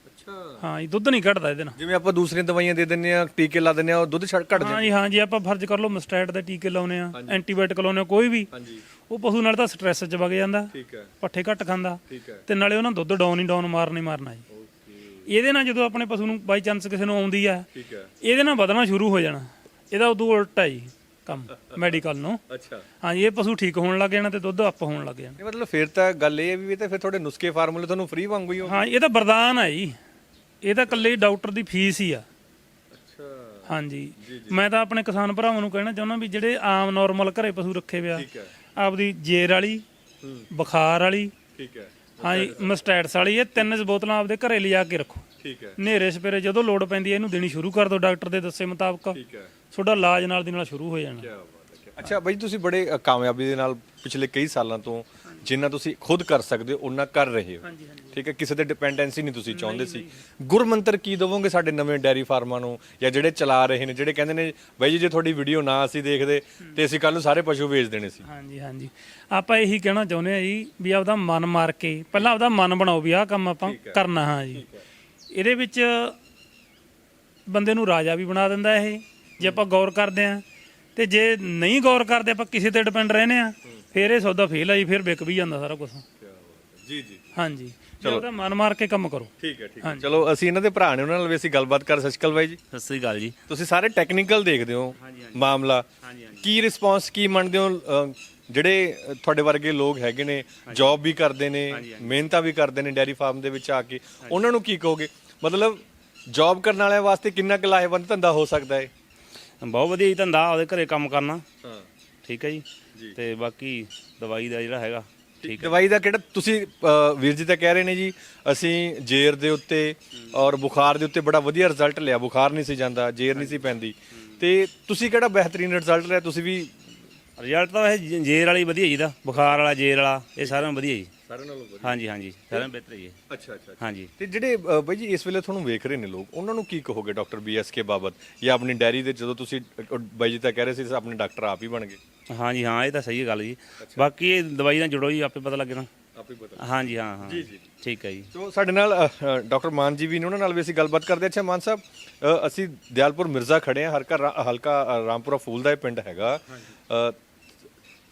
S2: ਅੱਛਾ।
S1: ਹਾਂ ਜੀ ਦੁੱਧ ਨਹੀਂ ਘਟਦਾ ਇਹਦੇ ਨਾਲ।
S2: ਜਿਵੇਂ ਆਪਾਂ ਦੂਸਰੀਆਂ ਦਵਾਈਆਂ ਦੇ ਦਿੰਨੇ ਆ ਟੀਕੇ ਲਾ ਦਿੰਨੇ ਆ ਉਹ ਦੁੱਧ ਛੱਡ ਘਟ ਜਾਂਦਾ
S1: ਹਾਂ ਜੀ ਹਾਂ। ਜੀ ਆਪਾਂ ਫਰਜ਼ ਕਰ ਲਓ ਮਸਟੈਟ ਦੇ ਟੀਕੇ ਲਾਉਨੇ ਆ ਐਂਟੀਬਾਇਓਟਿਕ ਲਾਉਨੇ ਆ ਕੋਈ ਵੀ।
S2: ਹਾਂਜੀ।
S1: ਉਹ ਪਸ਼ੂ ਨਾਲ ਤਾਂ ਸਟ੍ਰੈਸ 'ਚ ਵਗ ਜਾਂਦਾ।
S2: ਠੀਕ ਹੈ।
S1: ਪੱਠੇ ਘੱਟ ਖਾਂਦਾ।
S2: ਠੀਕ ਹੈ।
S1: ਤੇ ਨਾਲੇ ਉਹਨਾਂ ਦੁੱਧ ਡਾਊਨ ਹੀ ਡਾਊਨ ਮਾਰਨੇ ਮਾਰਨਾ ਜੀ। ਇਹਦੇ ਨਾਲ ਜਦੋਂ ਆਪਣੇ ਪਸ਼ੂ ਨੂੰ ਬਾਈ ਚਾਂਸ ਕਿਸੇ ਨੂੰ ਆਉਂਦੀ ਆ
S2: ਠੀਕ ਹੈ।
S1: ਇਹਦੇ ਨਾਲ ਵਧਣਾ ਸ਼ੁਰੂ ਹੋ ਜਾਣਾ। ਇਹਦਾ ਉਦੋਂ ਉਲਟ ਹੈ ਜੀ ਕੰਮ ਮੈਡੀਕਲ ਨੂੰ।
S2: ਅੱਛਾ।
S1: ਹਾਂਜੀ ਇਹ ਪਸ਼ੂ ਠੀਕ ਹੋਣ ਲੱਗ ਜਾਣਾ ਤੇ ਦੁੱਧ ਅਪ ਹੋਣ ਲੱਗ ਜਾਣਾ।
S2: ਇਹ ਮਤਲਬ ਫਿਰ ਤਾਂ ਗੱਲ ਇਹ ਹੈ ਵੀ ਇਹ ਤਾਂ ਫਿਰ ਤੁਹਾਡੇ ਨੁਸਖੇ ਫਾਰਮੂਲੇ ਤੁਹਾਨੂੰ ਫ੍ਰੀ ਵਾਂਗੂ ਹੀ ਹੋ
S1: ਹਾਂ ਇਹ ਤਾਂ ਵਰਦਾਨ ਹੈ ਜੀ। ਇਹ ਤਾਂ ਇਕੱਲੇ ਡਾਕਟਰ ਦੀ ਫੀਸ ਹੀ ਆ।
S2: ਅੱਛਾ।
S1: ਹਾਂਜੀ। ਮੈਂ ਤਾਂ ਆਪਣੇ ਕਿਸਾਨ ਭਰਾਵਾਂ ਨੂੰ ਕਹਿਣਾ ਚਾਹੁੰਦਾ ਵੀ ਜਿਹੜੇ ਆਮ ਨਾਰਮਲ ਘਰੇ ਪਸ਼ੂ ਰੱਖੇ ਵਿਆ ਆਪਦੀ ਜੇਰ ਵਾਲੀ ਬੁਖਾਰ ਵਾਲੀ
S2: ਠੀਕ ਹੈ।
S1: ਹਾਂਜੀ ਮਸਟੈਟਸ ਵਾਲੀ ਇਹ ਤਿੰਨ ਬੋਤਲਾਂ ਆਪਦੇ ਘਰੇ ਲਿਜਾ ਕੇ ਰੱਖੋ।
S2: ਠੀਕ ਹੈ।
S1: ਹਨੇਰੇ ਸਵੇਰੇ ਜਦੋਂ ਲੋੜ ਪੈਂਦੀ ਹੈ ਇਹਨੂੰ ਦੇਣੀ ਸ਼ੁਰੂ ਕਰ ਦਿਓ ਡਾਕਟਰ ਦੇ ਦੱਸੇ ਮੁਤਾਬਕ।
S2: ਠੀਕ ਹੈ।
S1: ਤੁਹਾਡਾ ਇਲਾਜ ਨਾਲ ਦੀ ਨਾਲ ਸ਼ੁਰੂ ਹੋ ਜਾਣਾ।
S2: ਅੱਛਾ ਬਾਈ ਤੁਸੀਂ ਬੜੇ ਅ, ਕਾਮਯਾਬੀ ਦੇ ਨਾਲ ਪਿਛਲੇ ਕਈ ਸਾਲਾਂ ਤੋਂ ਜਿੰਨਾ ਤੁਸੀਂ ਖੁਦ ਕਰ ਸਕਦੇ ਹੋ ਉਹਨਾਂ ਕਰ ਰਹੇ ਹੋ।
S1: ਹਾਂਜੀ ਹਾਂਜੀ।
S2: ਠੀਕ ਹੈ? ਕਿਸੇ ਤੇ ਡਿਪੈਂਡੈਂਸੀ ਨਹੀਂ ਤੁਸੀਂ ਚਾਹੁੰਦੇ ਸੀ। ਗੁਰਮੰਤਰ ਕੀ ਦਵੋਗੇ ਸਾਡੇ ਨਵੇਂ ਡੈਰੀ ਫਾਰਮਾਂ ਨੂੰ ਜਾਂ ਜਿਹੜੇ ਚਲਾ ਰਹੇ ਨੇ ਜਿਹੜੇ ਕਹਿੰਦੇ ਨੇ ਬਾਈ ਜੀ ਜੇ ਤੁਹਾਡੀ ਵੀਡੀਓ ਨਾ ਅਸੀਂ ਦੇਖਦੇ ਤੇ ਅਸੀਂ ਕੱਲ ਨੂੰ ਸਾਰੇ ਪਸ਼ੂ ਵੇਚ ਦੇਣੇ ਸੀ?
S1: ਹਾਂਜੀ ਹਾਂਜੀ। ਆਪਾਂ ਇਹੀ ਕਹਿਣਾ ਚਾਹੁੰਦੇ ਆ ਜੀ ਵੀ ਆਪਦਾ ਮਨ ਮਾਰ ਕੇ ਪਹਿਲਾਂ ਆਪਦਾ ਮਨ ਬਣਾਓ ਵੀ ਆਹ ਕੰਮ ਆਪਾਂ ਕਰਨਾ ਹਾਂ ਜੀ। ਇਹਦੇ ਵਿੱਚ ਬੰਦੇ ਨੂੰ ਰਾਜਾ ਵੀ ਬਣਾ ਦਿੰਦਾ ਇਹ। ਜੇ ਆਪਾਂ ਗੌਰ ਕਰਦੇ ਆ ਤੇ ਜੇ ਨਹੀਂ ਗੌਰ ਕਰਦੇ ਆਪਾਂ ਕਿਸੇ ਤੇ ਡਿਪੈਂਡ ਰਹਿੰਦੇ ਆ ਫਿਰ ਇਹ ਸੌਦਾ ਫੇਲ ਆ ਜੀ ਫਿਰ ਵਿਕ ਵੀ ਜਾਂਦਾ ਸਾਰਾ ਕੁਝ
S2: ਜੀ ਜੀ।
S1: ਹਾਂਜੀ। ਚਲੋ। ਆਪਦਾ ਮਨ ਮਾਰ ਕੇ ਕੰਮ ਕਰੋ।
S2: ਠੀਕ ਹੈ ਠੀਕ ਹੈ। ਚਲੋ ਅਸੀਂ ਇਹਨਾਂ ਦੇ ਭਰਾ ਨੇ ਉਹਨਾਂ ਨਾਲ ਵੀ ਅਸੀਂ ਗੱਲਬਾਤ ਕਰ ਸਤਿ ਸ਼੍ਰੀ ਅਕਾਲ ਬਾਈ ਜੀ।
S4: ਸਤਿ ਸ੍ਰੀ ਅਕਾਲ ਜੀ।
S2: ਤੁਸੀਂ ਸਾਰੇ ਟੈਕਨੀਕਲ ਦੇਖਦੇ ਹੋ ਮਾਮਲਾ। ਕੀ ਰਿਸਪੌਂਸ ਕੀ ਮੰਨਦੇ ਹੋ? ਜਿਹੜੇ ਤੁਹਾਡੇ ਵਰਗੇ ਲੋਕ ਹੈਗੇ ਨੇ ਜੌਬ ਵੀ ਕਰਦੇ ਨੇ ਮਿਹਨਤਾਂ ਵੀ ਕਰਦੇ ਨੇ ਡੈਰੀ ਫਾਰਮ ਦੇ ਵਿੱਚ ਆ ਕੇ। ਉਹਨਾਂ ਨੂੰ ਕੀ ਕਹੋਗੇ? ਮਤਲਬ ਜੌਬ ਕਰਨ ਵਾਲਿਆਂ ਵਾਸਤੇ ਕਿੰਨਾ ਕੁ ਲਾਹੇਵੰਦ ਧੰਦਾ ਹੋ ਸਕਦਾ ਹੈ?
S4: ਬਹੁਤ ਵਧੀਆ ਧੰਦਾ ਉਹਦੇ ਘਰੇ ਕੰਮ ਕਰਨਾ।
S2: ਹਾਂ।
S4: ਠੀਕ ਹੈ ਜੀ? ਤੇ ਬਾਕੀ ਦਵਾਈ ਦਾ ਜਿਹੜਾ ਹੈਗਾ ਠੀਕ
S2: ਦਵਾਈ ਦਾ ਕਿਹੜਾ ਤੁਸੀਂ ਅ, ਵੀਰ ਜੀ ਤਾਂ ਕਹਿ ਰਹੇ ਨੇ ਜੀ ਅਸੀਂ ਜੇਰ ਦੇ ਉੱਤੇ ਔਰ ਬੁਖਾਰ ਦੇ ਉੱਤੇ ਬੜਾ ਵਧੀਆ ਰਿਜ਼ਲਟ ਲਿਆ। ਬੁਖਾਰ ਨਹੀਂ ਸੀ ਜਾਂਦਾ ਜੇਰ ਨਹੀਂ ਸੀ ਪੈਂਦੀ। ਤੇ ਤੁਸੀਂ ਕਿਹੜਾ ਬਿਹਤਰੀਨ ਰਿਜ਼ਲਟ ਲਿਆ? ਤੁਸੀਂ ਵੀ
S4: ਰਿਜ਼ਲਟ ਤਾਂ ਵੈਸੇ ਜ- ਜੇਰ ਵਾਲੀ ਵਧੀਆ ਜੀ ਦਾ ਬੁਖਾਰ ਵਾਲਾ ਜੇਰ ਵਾਲਾ ਇਹ ਸਾਰਿਆਂ ਨਾਲੋਂ ਵਧੀਆ ਜੀ।
S2: ਸਾਰਿਆਂ ਨਾਲੋਂ ਵਧੀਆ।
S4: ਹਾਂਜੀ ਹਾਂਜੀ ਸਾਰਿਆਂ ਬਿਹਤਰ ਜੀ ਇਹ।
S2: ਅੱਛਾ ਅੱਛਾ
S4: ਹਾਂਜੀ।
S2: ਤੇ ਜਿਹੜੇ ਅ, ਬਾਈ ਜੀ ਇਸ ਵੇਲੇ ਤੁਹਾਨੂੰ ਵੇਖ ਰਹੇ ਨੇ ਲੋਕ ਉਹਨਾਂ ਨੂੰ ਕੀ ਕਹੋਗੇ ਡਾਕਟਰ ਬੀਐਸਕੇ ਬਾਬਤ? ਜਾਂ ਆਪਣੀ ਡਾਇਰੀ ਦੇ ਜਦੋਂ ਤੁਸੀਂ ਅ, ਬਾਈ ਜੀ ਤਾਂ ਕਹਿ ਰਹੇ ਸੀ ਆਪਣੇ ਡਾਕਟਰ ਆਪ ਹੀ ਬਣ ਗਏ।
S4: ਹਾਂਜੀ ਹਾਂ ਇਹ ਤਾਂ ਸਹੀ ਗੱਲ ਜੀ। ਬਾਕੀ ਇਹ ਦਵਾਈ ਨਾਲ ਜੁੜੋ ਜੀ ਆਪੇ ਪਤਾ ਲੱਗਣਾ
S2: ਆਪ ਹੀ ਪਤਾ
S4: ਹਾਂਜੀ ਹਾਂ ਹਾਂ। ਠੀਕ ਹੈ ਜੀ।
S2: ਸੋ ਸਾਡੇ ਨਾਲ ਡਾਕਟਰ ਮਾਨ ਜੀ ਵੀ ਨੇ ਉਹਨਾਂ ਨਾਲ ਵੀ ਅਸੀਂ ਗੱਲਬਾਤ ਕਰਦੇ ਹਾਂ। ਅੱਛਾ ਮਾਨ ਸਾਹਿਬ ਅ, ਅਸੀਂ ਦਿਆਲਪੁਰ ਮਿਰਜ਼ਾ ਖੜੇ ਹਾਂ ਹਲਕਾ ਰਾ- ਹਲਕਾ ਅ, ਰਾਮਪੁਰਾ ਫੂਲ ਦਾ ਇਹ ਪਿੰਡ ਹੈਗਾ। ਅ,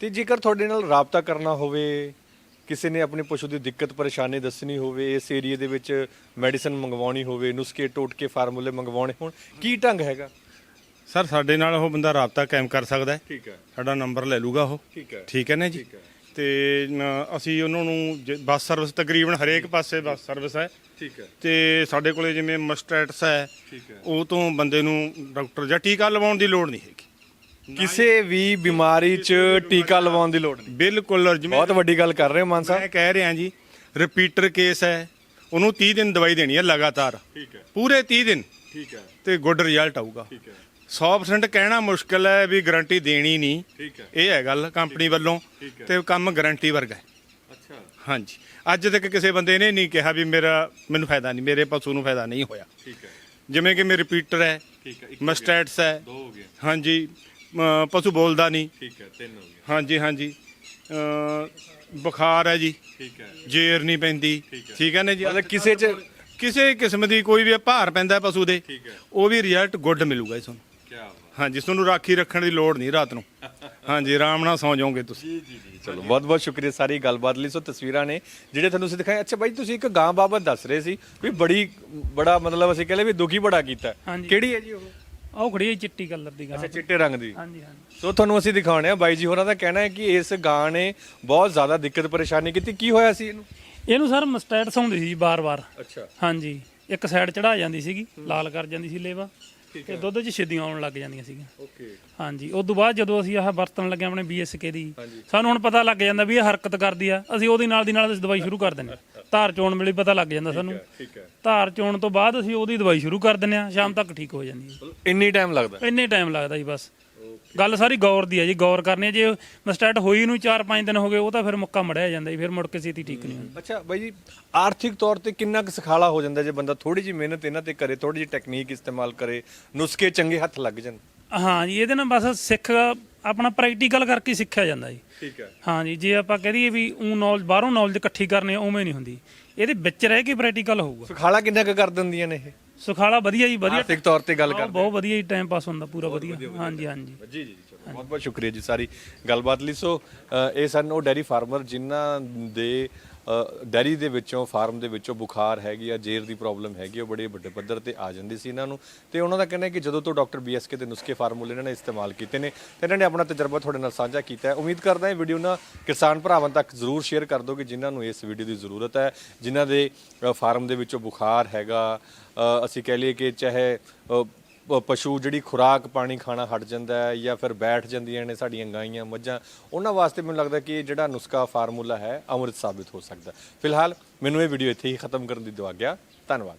S2: ਤੇ ਜੇਕਰ ਤੁਹਾਡੇ ਨਾਲ ਰਾਬਤਾ ਕਰਨਾ ਹੋਵੇ ਕਿਸੇ ਨੇ ਆਪਣੀ ਪਸ਼ੂ ਦੀ ਦਿੱਕਤ ਪਰੇਸ਼ਾਨੀ ਦੱਸਣੀ ਹੋਵੇ ਇਸ ਏਰੀਆ ਦੇ ਵਿੱਚ ਮੈਡੀਸਨ ਮੰਗਵਾਉਣੀ ਹੋਵੇ ਨੁਸਖੇ ਟੋਟਕੇ ਫਾਰਮੂਲੇ ਮੰਗਵਾਉਣੇ ਹੋਣ ਕੀ ਢੰਗ ਹੈਗਾ?
S3: ਸਰ ਸਾਡੇ ਨਾਲ ਉਹ ਬੰਦਾ ਰਾਬਤਾ ਕਾਇਮ ਕਰ ਸਕਦਾ ਹੈ।
S2: ਠੀਕ ਹੈ।
S3: ਸਾਡਾ ਨੰਬਰ ਲੈ ਲੂਗਾ ਉਹ।
S2: ਠੀਕ ਹੈ।
S3: ਠੀਕ ਹੈ ਨਾ ਜੀ? ਤੇ ਨ- ਅਸੀਂ ਉਹਨਾਂ ਨੂੰ ਜ- ਬੱਸ ਸਰਵਿਸ ਤਕਰੀਬਨ ਹਰੇਕ ਪਾਸੇ ਬੱਸ ਸਰਵਿਸ ਹੈ।
S2: ਠੀਕ ਹੈ।
S3: ਤੇ ਸਾਡੇ ਕੋਲੇ ਜਿਵੇਂ ਮਸਟੈਟਸ ਹੈ
S2: ਠੀਕ ਹੈ।
S3: ਉਹ ਤੋਂ ਬੰਦੇ ਨੂੰ ਡਾਕਟਰ ਜਾਂ ਟੀਕਾ ਲਵਾਉਣ ਦੀ ਲੋੜ ਨਹੀਂ ਹੈਗੀ।
S2: ਕਿਸੇ ਵੀ ਬਿਮਾਰੀ 'ਚ ਟੀਕਾ ਲਵਾਉਣ ਦੀ ਲੋੜ ਨਹੀਂ।
S3: ਬਿਲਕੁਲ ਜਿਵੇਂ
S2: ਬਹੁਤ ਵੱਡੀ ਗੱਲ ਕਰ ਰਹੇ ਹੋ ਮਾਨ ਸਾਹਿਬ।
S3: ਮੈਂ ਕਹਿ ਰਿਹਾ ਜੀ ਰਿਪੀਟਰ ਕੇਸ ਹੈ ਉਹਨੂੰ 30 ਦਿਨ ਦਵਾਈ ਦੇਣੀ ਹੈ ਲਗਾਤਾਰ।
S2: ਠੀਕ ਹੈ।
S3: ਪੂਰੇ 30 ਦਿਨ।
S2: ਠੀਕ ਹੈ।
S3: ਤੇ ਗੁੱਡ ਰਿਜ਼ਲਟ ਆਊਗਾ।
S2: ਠੀਕ ਹੈ।
S3: 100% ਕਹਿਣਾ ਮੁਸ਼ਕਲ ਹੈ ਵੀ ਗਾਰੰਟੀ ਦੇਣੀ ਨਹੀਂ।
S2: ਠੀਕ ਹੈ।
S3: ਇਹ ਹੈ ਗੱਲ ਕੰਪਨੀ ਵੱਲੋਂ। ਤੇ ਕੰਮ ਗਾਰੰਟੀ ਵਰਗਾ ਹੈ।
S2: ਅੱਛਾ।
S3: ਹਾਂਜੀ। ਅੱਜ ਤੱਕ ਕਿਸੇ ਬੰਦੇ ਨੇ ਨਹੀਂ ਕਿਹਾ ਵੀ ਮੇਰਾ ਮੈਨੂੰ ਫਾਇਦਾ ਨਹੀਂ ਮੇਰੇ ਪਸ਼ੂ ਨੂੰ ਫਾਇਦਾ ਨਹੀਂ ਹੋਇਆ।
S2: ਠੀਕ ਹੈ।
S3: ਜਿਵੇਂ ਕਿ ਮੇਰੇ ਰਿਪੀਟਰ ਹੈ
S2: ਠੀਕ ਹੈ।
S3: ਮਸਟੈਟਸ ਹੈ
S2: ਦੋ ਹੋ ਗਏ
S3: ਹਾਂਜੀ। ਪਸ਼ੂ ਬੋਲਦਾ ਨਹੀਂ।
S2: ਠੀਕ ਹੈ ਤਿੰਨ ਹੋ ਗਏ
S3: ਹਾਂਜੀ ਹਾਂਜੀ। ਬੁਖਾਰ ਹੈ ਜੀ।
S2: ਠੀਕ ਹੈ।
S3: ਜੇਰ ਨਹੀਂ ਪੈਂਦੀ। ਠੀਕ ਹੈ। ਨਾ ਜੀ?
S2: ਮਤਲਬ ਕਿਸੇ 'ਚ
S3: ਕਿਸੇ ਕਿਸਮ ਦੀ ਕੋਈ ਵੀ ਭਾਰ ਪੈਂਦਾ ਪਸ਼ੂ ਦੇ
S2: ਠੀਕ ਹੈ।
S3: ਉਹ ਵੀ ਰਿਜ਼ਲਟ ਗੁੱਡ ਮਿਲੂਗਾ ਜੀ ਤੁਹਾਨੂੰ।
S2: ਕੀ ਬਾਤ।
S3: ਹਾਂਜੀ ਤੁਹਾਨੂੰ ਰਾਖੀ ਰੱਖਣ ਦੀ ਲੋੜ ਨਹੀਂ ਰਾਤ ਨੂੰ। ਹਾਂਜੀ ਆਰਾਮ ਨਾਲ ਸੌਂ ਜਾਓਗੇ ਤੁਸੀਂ।
S2: ਜੀ ਜੀ ਜੀ। ਚਲੋ ਬਹੁਤ ਬਹੁਤ ਸ਼ੁਕਰੀਆ ਸਾਰੀ ਗੱਲਬਾਤ ਲਈ। ਸੋ ਤਸਵੀਰਾਂ ਨੇ ਜਿਹੜੇ ਤੁਹਾਨੂੰ ਅਸੀਂ ਦਿਖਾਏ। ਅੱਛਾ ਬਾਈ ਤੁਸੀਂ ਇੱਕ ਗਾਂ ਬਾਬਤ ਦੱਸ ਰਹੇ ਸੀ ਵੀ ਬੜੀ ਬੜਾ ਮਤਲਬ ਅਸੀਂ ਕਹਿੰਦੇ ਵੀ ਦੁਖੀ ਬੜਾ ਕੀਤਾ।
S1: ਹਾਂਜੀ।
S2: ਕਿਹੜੀ ਹੈ ਜੀ ਉਹ?
S1: ਆਹ ਖੜੀ ਹੈ ਚਿੱਟੀ ਕਲਰ ਦੀ ਗਾਂ।
S2: ਅੱਛਾ ਚਿੱਟੇ ਰੰਗ ਦੀ।
S1: ਹਾਂਜੀ ਹਾਂਜੀ।
S2: ਸੋ ਤੁਹਾਨੂੰ ਅਸੀਂ ਦਿਖਾਉਣੇ ਆ ਬਾਈ ਜੀ ਹੋਰਾਂ ਦਾ ਕਹਿਣਾ ਹੈ ਕਿ ਇਸ ਗਾਂ ਨੇ ਬਹੁਤ ਜ਼ਿਆਦਾ ਦਿੱਕਤ ਪਰੇਸ਼ਾਨੀ ਕੀਤੀ। ਕੀ ਹੋਇਆ ਸੀ ਇਹਨੂੰ?
S1: ਇਹਨੂੰ ਸਰ ਮਸਟੈਟਸ ਹੁੰਦੀ ਸੀ ਬਾਰ-ਬਾਰ।
S2: ਅੱਛਾ।
S1: ਹਾਂਜੀ ਇੱਕ ਸਾਈਡ ਚੜਾ ਜਾਂਦੀ ਸੀਗੀ ਲਾਲ ਕਰ ਜਾਂਦੀ ਸੀ ਲੇਵਾ। ਤੇ ਦੁੱਧ 'ਚ ਛਿੱਦੀਆਂ ਆਉਣ ਲੱਗ ਜਾਂਦੀਆਂ ਸੀਗੀਆਂ।
S2: ਓਕੇ।
S1: ਹਾਂਜੀ ਉਸ ਤੋਂ ਬਾਅਦ ਜਦੋਂ ਅਸੀਂ ਆਹ ਵਰਤਣ ਲੱਗੇ ਆਪਣੇ ਬੀਐਸਕੇ ਦੀ ਸਾਨੂੰ ਹੁਣ ਪਤਾ ਲੱਗ ਜਾਂਦਾ ਵੀ ਇਹ ਹਰਕਤ ਕਰਦੀ ਆ। ਅਸੀਂ ਉਹਦੀ ਨਾਲ ਦੀ ਨਾਲ ਅਸੀਂ ਦਵਾਈ ਸ਼ੁਰੂ ਕਰ ਦਿੰਦੇ ਹਾਂ। ਧਾਰ ਚੋਣ ਵੇਲੇ ਪਤਾ ਲੱਗ ਜਾਂਦਾ ਸਾਨੂੰ।
S2: ਠੀਕ ਹੈ।
S1: ਧਾਰ ਚੋਣ ਤੋਂ ਬਾਅਦ ਅਸੀਂ ਉਹਦੀ ਦਵਾਈ ਸ਼ੁਰੂ ਕਰ ਦਿੰਦੇ ਆ ਸ਼ਾਮ ਤੱਕ ਠੀਕ ਹੋ ਜਾਂਦੀ ਹੈ।
S2: ਇੰਨੀ ਟਾਈਮ ਲੱਗਦਾ?
S1: ਇੰਨੇ ਟਾਈਮ ਲੱਗਦਾ ਜੀ ਬਸ। ਗੱਲ ਸਾਰੀ ਗੌਰ ਦੀ ਹੈ ਜੀ ਗੌਰ ਕਰਨੀ ਹੈ। ਜੇ ਮਸਟੈਟ ਹੋਈ ਨੂੰ 4-5 ਦਿਨ ਹੋ ਗਏ ਉਹ ਤਾਂ ਫਿਰ ਮੁੱਕਾ ਮੜਿਆ ਜਾਂਦਾ ਜੀ ਫਿਰ ਮੁੜ ਕੇ ਛੇਤੀ ਠੀਕ ਨਹੀਂ ਹੁੰਦਾ।
S2: ਅੱਛਾ ਬਾਈ ਜੀ ਆਰਥਿਕ ਤੌਰ ਤੇ ਕਿੰਨਾ ਕੁ ਸਖਾਲਾ ਹੋ ਜਾਂਦਾ ਜੇ ਬੰਦਾ ਥੋੜੀ ਜਿਹੀ ਮਿਹਨਤ ਇਹਨਾਂ ਤੇ ਕਰੇ ਥੋੜੀ ਜਿਹੀ ਟੈਕਨੀਕ ਇਸਤੇਮਾਲ ਕਰੇ ਨੁਸਖੇ ਚੰਗੇ ਹੱਥ ਲੱਗ ਜਾਣ।
S1: ਹਾਂ ਜੀ ਇਹਦੇ ਨਾਲ ਬਸ ਸਿੱਖ ਆਪਣਾ ਪ੍ਰੈਕਟੀਕਲ ਕਰਕੇ ਸਿੱਖਿਆ ਜਾਂਦਾ ਜੀ।
S2: ਠੀਕ ਹੈ।
S1: ਹਾਂ ਜੀ ਜੇ ਆਪਾਂ ਕਹਿ ਦਈਏ ਵੀ ਉਹ ਨੌਲੇਜ ਬਾਹਰੋਂ ਨੌਲੇਜ ਇਕੱਠੀ ਕਰਨੀ ਉਵੇਂ ਨਹੀਂ ਹੁੰਦੀ। ਇਹਦੇ ਵਿੱਚ ਰਹਿ ਕੇ ਪ੍ਰੈਕਟੀਕਲ ਹੋਊਗਾ।
S2: ਸਖਾਲਾ ਕਿੰਨਾ ਕੁ ਕਰ ਦਿੰਦੀਆਂ ਨੇ ਇਹ?
S1: ਸੁਖਾਲਾ ਵਧੀਆ ਜੀ ਵਧੀਆ
S2: ਆਰਥਿਕ ਤੌਰ ਤੇ ਗੱਲ
S1: ਆਹ,
S2: ਕਰਦੇ
S1: ਬਹੁਤ ਵਧੀਆ ਜੀ ਟਾਈਮ ਪਾਸ ਹੁੰਦਾ ਪੂਰਾ ਵਧੀਆ। ਹਾਂਜੀ ਹਾਂਜੀ।
S2: ਜੀ ਜੀ ਚਲੋ ਬਹੁਤ ਬਹੁਤ ਸ਼ੁਕਰੀਆ ਜੀ ਸਾਰੀ ਗੱਲਬਾਤ ਲਈ। ਸੋ ਅ, ਇਹ ਸਨ ਉਹ ਡੈਰੀ ਫਾਰਮਰ ਜਿਨ੍ਹਾਂ ਦੇ ਡੈਰੀ ਦੇ ਵਿੱਚੋਂ, ਫਾਰਮ ਦੇ ਵਿੱਚੋਂ ਬੁਖਾਰ ਹੈਗੀ ਆ ਜੇਰ ਦੀ ਪ੍ਰੋਬਲਮ ਹੈਗੀ ਉਹ ਬੜੇ ਵੱਡੇ ਪੱਧਰ ਤੇ ਆ ਜਾਂਦੀ ਸੀ ਇਹਨਾਂ ਨੂੰ। ਤੇ ਉਹਨਾਂ ਦਾ ਕਹਿਣਾ ਹੈ ਕਿ ਜਦੋਂ ਤੋਂ ਡਾਕਟਰ ਬੀਐਸਕੇ ਦੇ ਨੁਸਖੇ ਫਾਰਮੂਲੇ ਇਹਨਾਂ ਨੇ ਇਸਤੇਮਾਲ ਕੀਤੇ ਨੇ ਤੇ ਇਹਨਾਂ ਨੇ ਆਪਣਾ ਤਜਰਬਾ ਤੁਹਾਡੇ ਨਾਲ ਸਾਂਝਾ ਕੀਤਾ ਹੈ। ਉਮੀਦ ਕਰਦਾ ਹਾਂ ਇਹ ਵੀਡੀਓ ਨਾ ਕਿਸਾਨ ਭਰਾਵਾਂ ਤੱਕ ਜ਼ਰੂਰ ਸ਼ੇਅਰ ਕਰ ਦਿਓ ਕਿ ਜਿਨ੍ਹਾਂ ਨੂੰ ਇਸ ਵੀਡੀਓ ਦੀ ਜ਼ਰੂਰਤ ਹੈ, ਜਿਨ੍ਹਾਂ ਦੇ ਫਾਰਮ ਦੇ ਵਿੱਚੋਂ ਬੁਖਾਰ ਹੈਗਾ ਅਸੀਂ ਕਹਿ ਲਈਏ ਕਿ ਚਾਹੇ ਪ- ਪਸ਼ੂ ਜਿਹੜੀ ਖੁਰਾਕ ਪਾਣੀ ਖਾਣਾ ਹਟ ਜਾਂਦਾ ਹੈ ਜਾਂ ਫਿਰ ਬੈਠ ਜਾਂਦੀਆਂ ਨੇ ਸਾਡੀਆਂ ਗਾਈਆਂ, ਮੱਝਾਂ, ਉਹਨਾਂ ਵਾਸਤੇ ਮੈਨੂੰ ਲੱਗਦਾ ਕਿ ਇਹ ਜਿਹੜਾ ਨੁਸਖਾ ਫਾਰਮੂਲਾ ਹੈ, ਅੰਮ੍ਰਿਤ ਸਾਬਿਤ ਹੋ ਸਕਦਾ। ਫਿਲਹਾਲ ਮੈਨੂੰ ਇਹ ਵੀਡੀਓ ਇੱਥੇ ਹੀ ਖਤਮ ਕਰਨ ਦੀ ਦੁਆ ਗਿਆ ਧੰਨਵਾਦ।